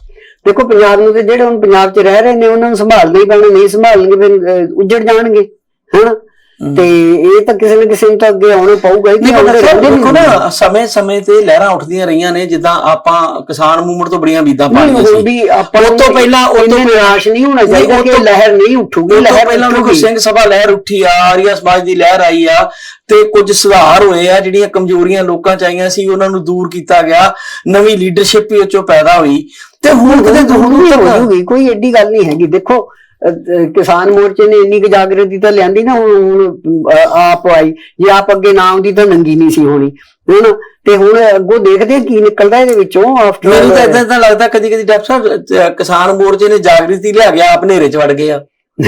ਦੇਖੋ ਪੰਜਾਬ ਨੂੰ ਤੇ ਜਿਹੜੇ ਹੁਣ ਪੰਜਾਬ 'ਚ ਰਹਿ ਰਹੇ ਨੇ ਉਹਨਾਂ ਨੂੰ ਸੰਭਾਲਣਾ ਹੀ ਪੈਣਾ ਨਹੀਂ ਸੰਭਾਲਣਗੇ ਫਿਰ ਅਹ, ਉੱਜੜ ਜਾਣਗੇ। ਹਨਾ? ਤੇ ਇਹ ਤਾਂ ਕਿਸੇ ਨਾ ਕਿਸੇ ਨੂੰ ਤਾਂ ਅੱਗੇ ਆਉਣਾ ਪਊਗਾ ਹੀ ਨਹੀਂ ਦੇਖੋ ਨਾ ਸਮੇਂ ਸਮੇਂ ਤੇ ਲਹਿਰਾਂ ਉੱਠਦੀਆਂ ਰਹੀਆਂ ਨੇ ਜਿੱਦਾਂ ਆਪਾਂ ਕਿਸਾਨ ਮੂਵਮੈਂਟ ਤੋਂ ਬੜੀਆਂ ਪਾਲੀਆਂ ਨਹੀਂ, ਸੀ ਹੁਣ ਵੀ ਆਪਾਂ ਉਹ ਤੋਂ ਪਹਿਲਾਂ ਉਹ ਤੋਂ ਨਿਰਾਸ਼ ਨਹੀਂ ਹੋਣਾ ਚਾਹੀਦਾ ਕਿ ਲਹਿਰ ਨਹੀਂ ਉੱਠੂਗੀ ਲਹਿਰ ਪਹਿਲਾਂ ਕੋਈ ਸਿੰਘ ਸਭਾ ਲਹਿਰ ਉੱਠੀ ਆ ਆਰੀਆ ਸਮਾਜ ਦੀ ਲਹਿਰ ਆਈ ਆ ਤੇ ਕੁਝ ਸੁਧਾਰ ਹੋਏ ਆ ਜਿਹੜੀਆਂ ਕਮਜ਼ੋਰੀਆਂ ਲੋਕਾਂ ਚ ਆਈਆਂ ਸੀ ਉਹਨਾਂ ਨੂੰ ਦੂਰ ਕੀਤਾ ਗਿਆ ਨਵੀਂ ਲੀਡਰਸ਼ਿਪ ਵੀ ਉਹ ਚੋਂ ਪੈਦਾ ਹੋਈ। ਤੇ ਹੁਣ ਕਿਤੇ ਦੂਰ ਵੀ ਦੂਰ ਹੋ ਤੱਕ ਜੂਗੀ ਕੋਈ ਐਡੀ ਗੱਲ ਨਹੀਂ ਹੈਗੀ। ਦੇਖੋ ਕਿਸਾਨ ਮੋਰਚੇ ਨੇ ਇੰਨੀ ਕੁ ਜਾਗਰਤੀ ਤਾਂ ਲਿਆਂਦੀ ਨਾ ਹੁਣ ਆਪ ਆਈ। ਜੇ ਆਪ ਅੱਗੇ ਨਾ ਆਉਂਦੀ ਤਾਂ ਨੰਗੀ ਨਹੀਂ ਸੀ ਹੋਣੀ। ਹੁਣ ਤੇ ਹੁਣ ਅੱਗੋਂ ਦੇਖਦੇ ਕੀ ਨਿਕਲਦਾ ਇਹਦੇ ਵਿੱਚੋਂ ਆਫਟਰ ਮੈਨੂੰ ਤਾਂ ਇਦਾਂ ਤਾਂ ਲੱਗਦਾ ਕਦੀ ਕਦੀ ਡਾਕਟਰ ਸਾਹਿਬ ਕਿਸਾਨ ਮੋਰਚੇ ਨੇ ਜਾਗ੍ਰਿਤੀ ਲਿਆ ਗਿਆ ਆਪ ਹਨੇਰੇ 'ਚ ਵੜ ਗਏ ਆ।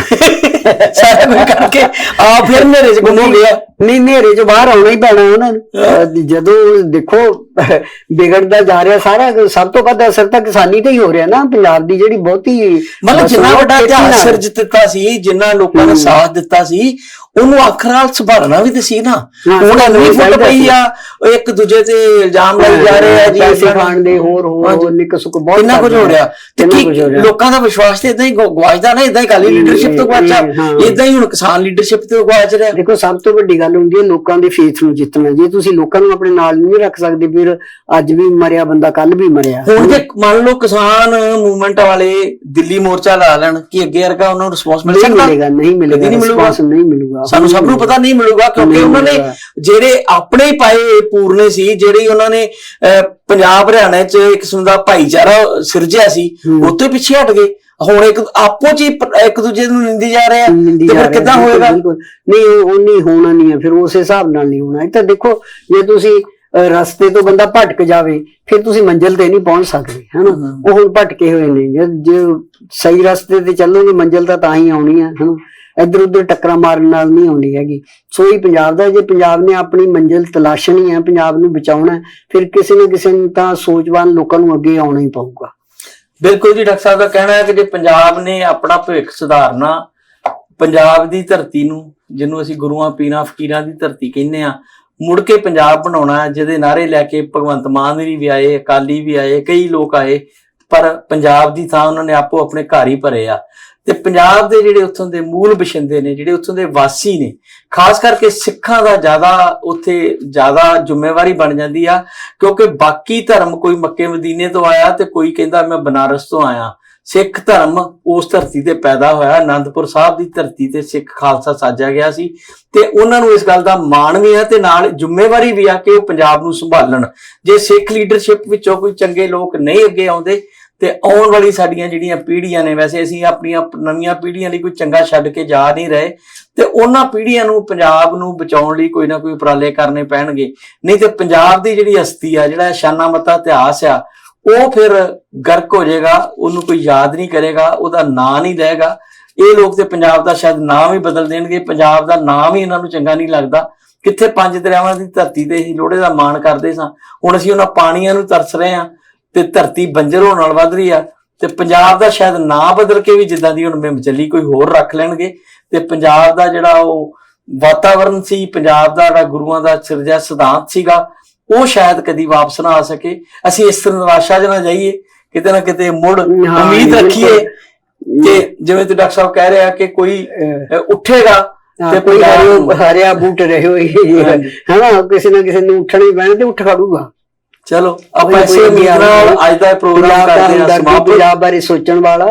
ਸਾਰਾ ਕੁਝ ਕਰਕੇ ਆ ਫਿਰ ਹਨੇਰੇ 'ਚ ਗੁੰਮ ਹੋ ਗਿਆ ਨਹੀਂ ਨੇਰੇ ਚ ਬਾਹਰ ਆਉਣਾ ਹੀ ਪੈਣਾ ਉਹਨਾਂ ਨੂੰ। ਜਦੋਂ ਦੇਖੋ ਵਿਗੜਦਾ ਜਾ ਰਿਹਾ ਸਾਰਾ ਸਭ ਤੋਂ ਵੱਧ ਅਸਰ ਤਾਂ ਕਿਸਾਨੀ ਤੇ ਹੀ ਹੋ ਰਿਹਾ ਨਾ ਪੰਜਾਬ ਦੀ ਜਿਹੜੀ ਬਹੁਤੀ ਮਤਲਬ ਜਿੰਨਾ ਵੱਡਾ ਇਤਿਹਾਸ ਸਿਰਜ ਦਿੱਤਾ ਸੀ ਜਿੰਨਾ ਲੋਕਾਂ ਨੇ ਸਾਥ ਦਿੱਤਾ ਸੀ ਉਹਨੂੰ ਨਾਲ ਸੰਭਾਲਣਾ ਵੀ ਤੇ ਸੀ ਨਾ। ਸੰਭਾਲਣਾ ਇੰਨੀ ਫੁੱਟ ਪਈ। ਆ ਇੱਕ ਦੂਜੇ ਤੇ ਇਲਜ਼ਾਮ ਲਾਈ ਜਾ ਰਹੇ ਆ ਜੀ ਪੈਸੇ ਖਾਣ ਦੇ ਹੋਰ ਹੋਰ ਨਿੱਕ ਸੁੱਕ ਬਹੁਤ ਕਿੰਨਾ ਕੁਝ ਹੋ ਰਿਹਾ। ਤੇ ਲੋਕਾਂ ਦਾ ਵਿਸ਼ਵਾਸ ਤੇ ਇਦਾਂ ਹੀ ਗਵਾਚਦਾ ਨਾ ਇਦਾਂ ਹੀ ਕਾਲੀ ਲੀਡਰਸ਼ਿਪ ਤੋਂ ਗਵਾਚਾ। ਇਦਾਂ ਹੀ ਹੁਣ ਕਿਸਾਨ ਲੀਡਰਸ਼ਿਪ ਤੋਂ ਗਵਾਚ ਰਿਹਾ। ਦੇਖੋ ਸਭ ਤੋਂ ਵੱਡੀ ਗੱਲ ਹੁੰਦੀ ਹੈ ਲੋਕਾਂ ਦੇ ਫੇਥ ਨੂੰ ਜਿੱਤਣਾ। ਜੇ ਤੁਸੀਂ ਲੋਕਾਂ ਨੂੰ ਆਪਣੇ ਨਾਲ ਨਹੀਂ ਰੱਖ ਸਕਦੇ ਫਿਰ ਅੱਜ ਵੀ ਮਰਿਆ ਬੰਦਾ ਕੱਲ ਵੀ ਮਰਿਆ ਹੁਣ ਜੇ ਮੰਨ ਲਓ ਕਿਸਾਨ ਮੂਵਮੈਂਟ ਵਾਲੇ ਦਿੱਲੀ ਮੋਰਚਾ ਲਾ ਲੈਣ ਕਿ ਅੱਗੇ ਵਰਗਾ ਉਹਨਾਂ ਨੂੰ ਰਿਸਪੌਂਸ ਮਿਲ ਨਹੀਂ ਸਕਦਾ ਮਿਲੇਗਾ ਨਹੀਂ ਮਿਲੇਗਾ ਨਹੀਂ ਮਿਲੂਗਾ। ਨਹੀਂ ਮਿਲੂਗਾ ਸਾਨੂੰ ਸਭ ਨੂੰ ਪਤਾ ਨਹੀਂ ਮਿਲੂਗਾ ਕਿਉਂਕਿ ਉਹਨਾਂ ਨੇ। ਜਿਹੜੇ ਆਪਣੇ ਪਾਏ ਪੂਰਨੇ ਸੀ ਜਿਹੜੀ ਉਹਨਾਂ ਨੇ ਪੰਜਾਬ ਹਰਿਆਣਾ 'ਚ ਇੱਕ ਕਿਸਮ ਦਾ ਭਾਈਚਾਰਾ ਸਿਰਜਿਆ ਸੀ। ਉੱਥੇ ਪਿੱਛੇ ਹਟ ਗਏ ਹੁਣ ਇੱਕ ਆਪੋ ਚ ਇੱਕ ਦੂਜੇ ਨੂੰ ਨਿੰਦੀ ਜਾ ਰਹੇ ਆ ਤੇ ਫਿਰ ਕਿੱਦਾਂ ਹੋਏਗਾ। ਨਹੀਂ ਉਹ ਨਹੀਂ ਹੋਣਾ ਨਹੀਂ ਹੈ ਫਿਰ ਉਸ ਹਿਸਾਬ ਨਾਲ ਨਹੀਂ ਹੋਣਾ ਇਹ ਤਾਂ ਦੇਖੋ ਜੇ ਤੁਸੀਂ ਰਸਤੇ ਤੋਂ ਬੰਦਾ ਭਟਕ ਜਾਵੇ ਫਿਰ ਤੁਸੀਂ ਮੰਜ਼ਿਲ ਤੇ ਨਹੀਂ ਪਹੁੰਚ ਸਕਦੇ ਹਨਾ। ਉਹ ਹੁਣ ਭਟਕੇ ਹੋਏ ਨੇ। ਜੇ ਸਹੀ ਰਸਤੇ ਤੇ ਚੱਲੋਗੇ ਮੰਜ਼ਿਲ ਤਾਂ ਤਾਂ ਹੀ ਆਉਣੀ ਹੈ ਹਨਾ? ਇੱਧਰ ਉੱਧਰ ਟੱਕਰਾਂ ਮਾਰਨ ਨਾਲ ਨਹੀਂ ਆਉਂਦੀ ਹੈਗੀ। ਸੋ ਹੀ ਪੰਜਾਬ ਦਾ ਜੇ ਪੰਜਾਬ ਨੇ ਆਪਣੀ ਮੰਜ਼ਿਲ ਤਲਾਸ਼ਣੀ ਹੈ ਪੰਜਾਬ ਨੂੰ ਬਚਾਉਣਾ ਫਿਰ ਕਿਸੇ ਨਾ ਕਿਸੇ ਨੂੰ ਤਾਂ ਸੋਚਵਾਨ ਲੋਕਾਂ ਨੂੰ ਅੱਗੇ ਆਉਣਾ ਹੀ ਪਊਗਾ। ਬਿਲਕੁਲ ਜੀ ਡਾਕਟਰ ਸਾਹਿਬ ਦਾ ਕਹਿਣਾ ਹੈ ਕਿ ਜੇ ਪੰਜਾਬ ਨੇ ਆਪਣਾ ਭਵਿੱਖ ਸੁਧਾਰਨਾ ਪੰਜਾਬ ਦੀ ਧਰਤੀ ਨੂੰ ਜਿਹਨੂੰ ਅਸੀਂ ਗੁਰੂਆਂ ਪੀਰਾਂ ਫਕੀਰਾਂ ਦੀ ਧਰਤੀ ਕਹਿੰਦੇ ਆ ਮੁੜ ਕੇ ਪੰਜਾਬ ਬਣਾਉਣਾ ਜਿਹਦੇ ਨਾਰੇ ਲੈ ਕੇ ਭਗਵੰਤ ਮਾਨ ਜੀ ਵੀ ਆਏ, ਅਕਾਲੀ ਵੀ ਆਏ, ਕਈ ਲੋਕ ਆਏ, ਪਰ ਪੰਜਾਬ ਦੀ ਥਾਂ ਉਹਨਾਂ ਨੇ ਆਪੋ ਆਪਣੇ ਘਰ ਹੀ ਭਰੇ ਆ। ਤੇ ਪੰਜਾਬ ਦੇ ਜਿਹੜੇ ਉੱਥੋਂ ਦੇ ਮੂਲ ਬਸ਼ਿੰਦੇ ਨੇ, ਜਿਹੜੇ ਉੱਥੋਂ ਦੇ ਵਾਸੀ ਨੇ, ਖਾਸ ਕਰਕੇ ਸਿੱਖਾਂ ਦਾ ਜ਼ਿਆਦਾ ਉੱਥੇ ਜ਼ਿਆਦਾ ਜ਼ਿੰਮੇਵਾਰੀ ਬਣ ਜਾਂਦੀ ਆ, ਕਿਉਂਕਿ ਬਾਕੀ ਧਰਮ ਕੋਈ ਮੱਕੇ ਮਦੀਨੇ ਤੋਂ ਆਇਆ ਤੇ ਕੋਈ ਕਹਿੰਦਾ ਮੈਂ ਬਨਾਰਸ ਤੋਂ ਆਇਆ। ਸਿੱਖ ਧਰਮ ਉਸ ਧਰਤੀ ਤੇ ਪੈਦਾ ਹੋਇਆ। ਅਨੰਦਪੁਰ ਸਾਹਿਬ ਦੀ ਧਰਤੀ ਤੇ ਸਿੱਖ ਖਾਲਸਾ ਸਾਜਿਆ ਗਿਆ ਸੀ ਤੇ ਉਹਨਾਂ ਨੂੰ ਇਸ ਗੱਲ ਦਾ ਮਾਣ ਵੀ ਹੈ ਤੇ ਨਾਲ ਜ਼ਿੰਮੇਵਾਰੀ ਵੀ ਆ ਕਿ ਉਹ ਪੰਜਾਬ ਨੂੰ ਸੰਭਾਲਣ। ਜੇ ਸਿੱਖ ਲੀਡਰਸ਼ਿਪ ਵਿੱਚੋਂ ਕੋਈ ਚੰਗੇ ਲੋਕ ਨਹੀਂ ਅੱਗੇ ਆਉਂਦੇ ਤੇ ਆਉਣ ਵਾਲੀ ਸਾਡੀਆਂ ਜਿਹੜੀਆਂ ਪੀੜ੍ਹੀਆਂ ਨੇ, ਵੈਸੇ ਅਸੀਂ ਆਪਣੀਆਂ ਨਵੀਆਂ ਪੀੜ੍ਹੀਆਂ ਲਈ ਕੋਈ ਚੰਗਾ ਛੱਡ ਕੇ ਜਾ ਨਹੀਂ ਰਹੇ ਤੇ ਉਹਨਾਂ ਪੀੜ੍ਹੀਆਂ ਨੂੰ ਪੰਜਾਬ ਨੂੰ ਬਚਾਉਣ ਲਈ ਕੋਈ ਨਾ ਕੋਈ ਉਪਰਾਲੇ ਕਰਨੇ ਪੈਣਗੇ। ਨਹੀਂ ਤੇ ਪੰਜਾਬ ਦੀ ਜਿਹੜੀ ਹਸਤੀ ਆ, ਜਿਹੜਾ ਸ਼ਾਨਾ ਮਤਾ ਇਤਿਹਾਸ ਆ ਉਹ ਫਿਰ ਗਰਕ ਹੋ ਜਾਏਗਾ, ਉਹਨੂੰ ਕੋਈ ਯਾਦ ਨਹੀਂ ਕਰੇਗਾ, ਉਹਦਾ ਨਾਂ ਨਹੀਂ ਲਏਗਾ ਇਹ ਲੋਕ ਤੇ ਪੰਜਾਬ ਦਾ ਸ਼ਾਇਦ ਨਾਮ ਹੀ ਬਦਲ ਦੇਣਗੇ, ਪੰਜਾਬ ਦਾ ਨਾਮ ਹੀ ਇਹਨਾਂ ਨੂੰ ਚੰਗਾ ਨਹੀਂ ਲੱਗਦਾ। ਕਿੱਥੇ ਪੰਜ ਦਰਿਆਵਾਂ ਦੀ ਧਰਤੀ ਤੇ ਹੀ ਲੋਹੜੇ ਦਾ ਮਾਣ ਕਰਦੇ ਸਾਂ। ਹੁਣ ਅਸੀਂ ਉਹਨਾਂ ਪਾਣੀਆਂ ਨੂੰ ਤਰਸ ਰਹੇ ਹਾਂ ਤੇ ਧਰਤੀ ਬੰਜਰ ਹੋਣ ਨਾਲ ਵੱਧ ਰਹੀ ਆ। ਤੇ ਪੰਜਾਬ ਦਾ ਸ਼ਾਇਦ ਨਾਂ ਬਦਲ ਕੇ ਵੀ ਜਿੱਦਾਂ ਦੀ ਹੁਣ ਮਿਮ ਚੱਲੀ, ਕੋਈ ਹੋਰ ਰੱਖ ਲੈਣਗੇ। ਤੇ ਪੰਜਾਬ ਦਾ ਜਿਹੜਾ ਉਹ ਵਾਤਾਵਰਣ ਸੀ, ਪੰਜਾਬ ਦਾ ਜਿਹੜਾ ਗੁਰੂਆਂ ਦਾ ਸਿਰਜਿਆ ਸਿਧਾਂਤ ਸੀਗਾ ਉਹ ਸ਼ਾਇਦ ਕਦੀ ਵਾਪਸ ਨਾ ਆ ਸਕੇ। ਅਸੀਂ ਇਸ ਤਰ੍ਹਾਂ ਨਿਰਾਸ਼ਾ ਜਨਾ ਜਾਈਏ ਕਿਤੇ ਨਾ ਕਿਤੇ ਮੁੜ ਉਮੀਦ। ਰੱਖੀਏ ਕਿ ਜਿਵੇਂ ਤੇ ਡਾਕਟਰ ਸਾਹਿਬ ਕਹਿ ਰਿਹਾ ਕਿ ਕੋਈ ਉੱਠੇਗਾ ਤੇ ਕੋਈ ਹਰਿਆ ਬੂਟ ਰਹੇ ਹੋਏ। ਹਨਾ ਕਿਸੇ ਨਾ ਕਿਸੇ ਨੂੰ ਉੱਠਣਾ ਹੀ ਪੈਣਾ ਤੇ ਉੱਠ ਖੜੂਗਾ। ਚਲੋ ਆਪਾਂ ਇਸੇ ਉਮੀਦ ਨਾਲ। ਅੱਜ ਦਾ ਪ੍ਰੋਗਰਾਮ ਕਰਦੇ ਹਾਂ ਸਮਾਪਤ ਪੰਜਾਬ ਬਾਰੇ ਸੋਚਣ ਵਾਲਾ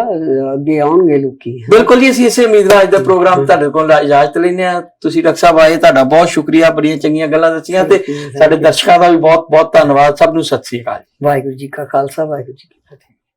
ਅੱਗੇ ਆਉਣਗੇ ਲੋਕੀ। ਬਿਲਕੁਲ ਜੀ ਅਸੀਂ ਇਸੇ ਉਮੀਦ ਨਾਲ ਅੱਜ ਦਾ ਪ੍ਰੋਗਰਾਮ ਤੁਹਾਡੇ ਕੋਲ ਇਜਾਜ਼ਤ ਲੈਂਦੇ ਆ ਤੁਸੀਂ ਡਾਕਟਰ ਸਾਹਿਬ ਆਏ ਤੁਹਾਡਾ ਬਹੁਤ ਸ਼ੁਕਰੀਆ ਬੜੀਆਂ ਚੰਗੀਆਂ ਗੱਲਾਂ ਦੱਸੀਆਂ ਤੇ ਸਾਡੇ ਦਰਸ਼ਕਾਂ ਦਾ ਵੀ ਬਹੁਤ ਬਹੁਤ ਧੰਨਵਾਦ। ਸਭ ਨੂੰ ਸਤਿ ਸ੍ਰੀ ਅਕਾਲ। ਵਾਹਿਗੁਰੂ ਜੀ ਕਾ ਖਾਲਸਾ ਵਾਹਿਗੁਰੂ ਜੀ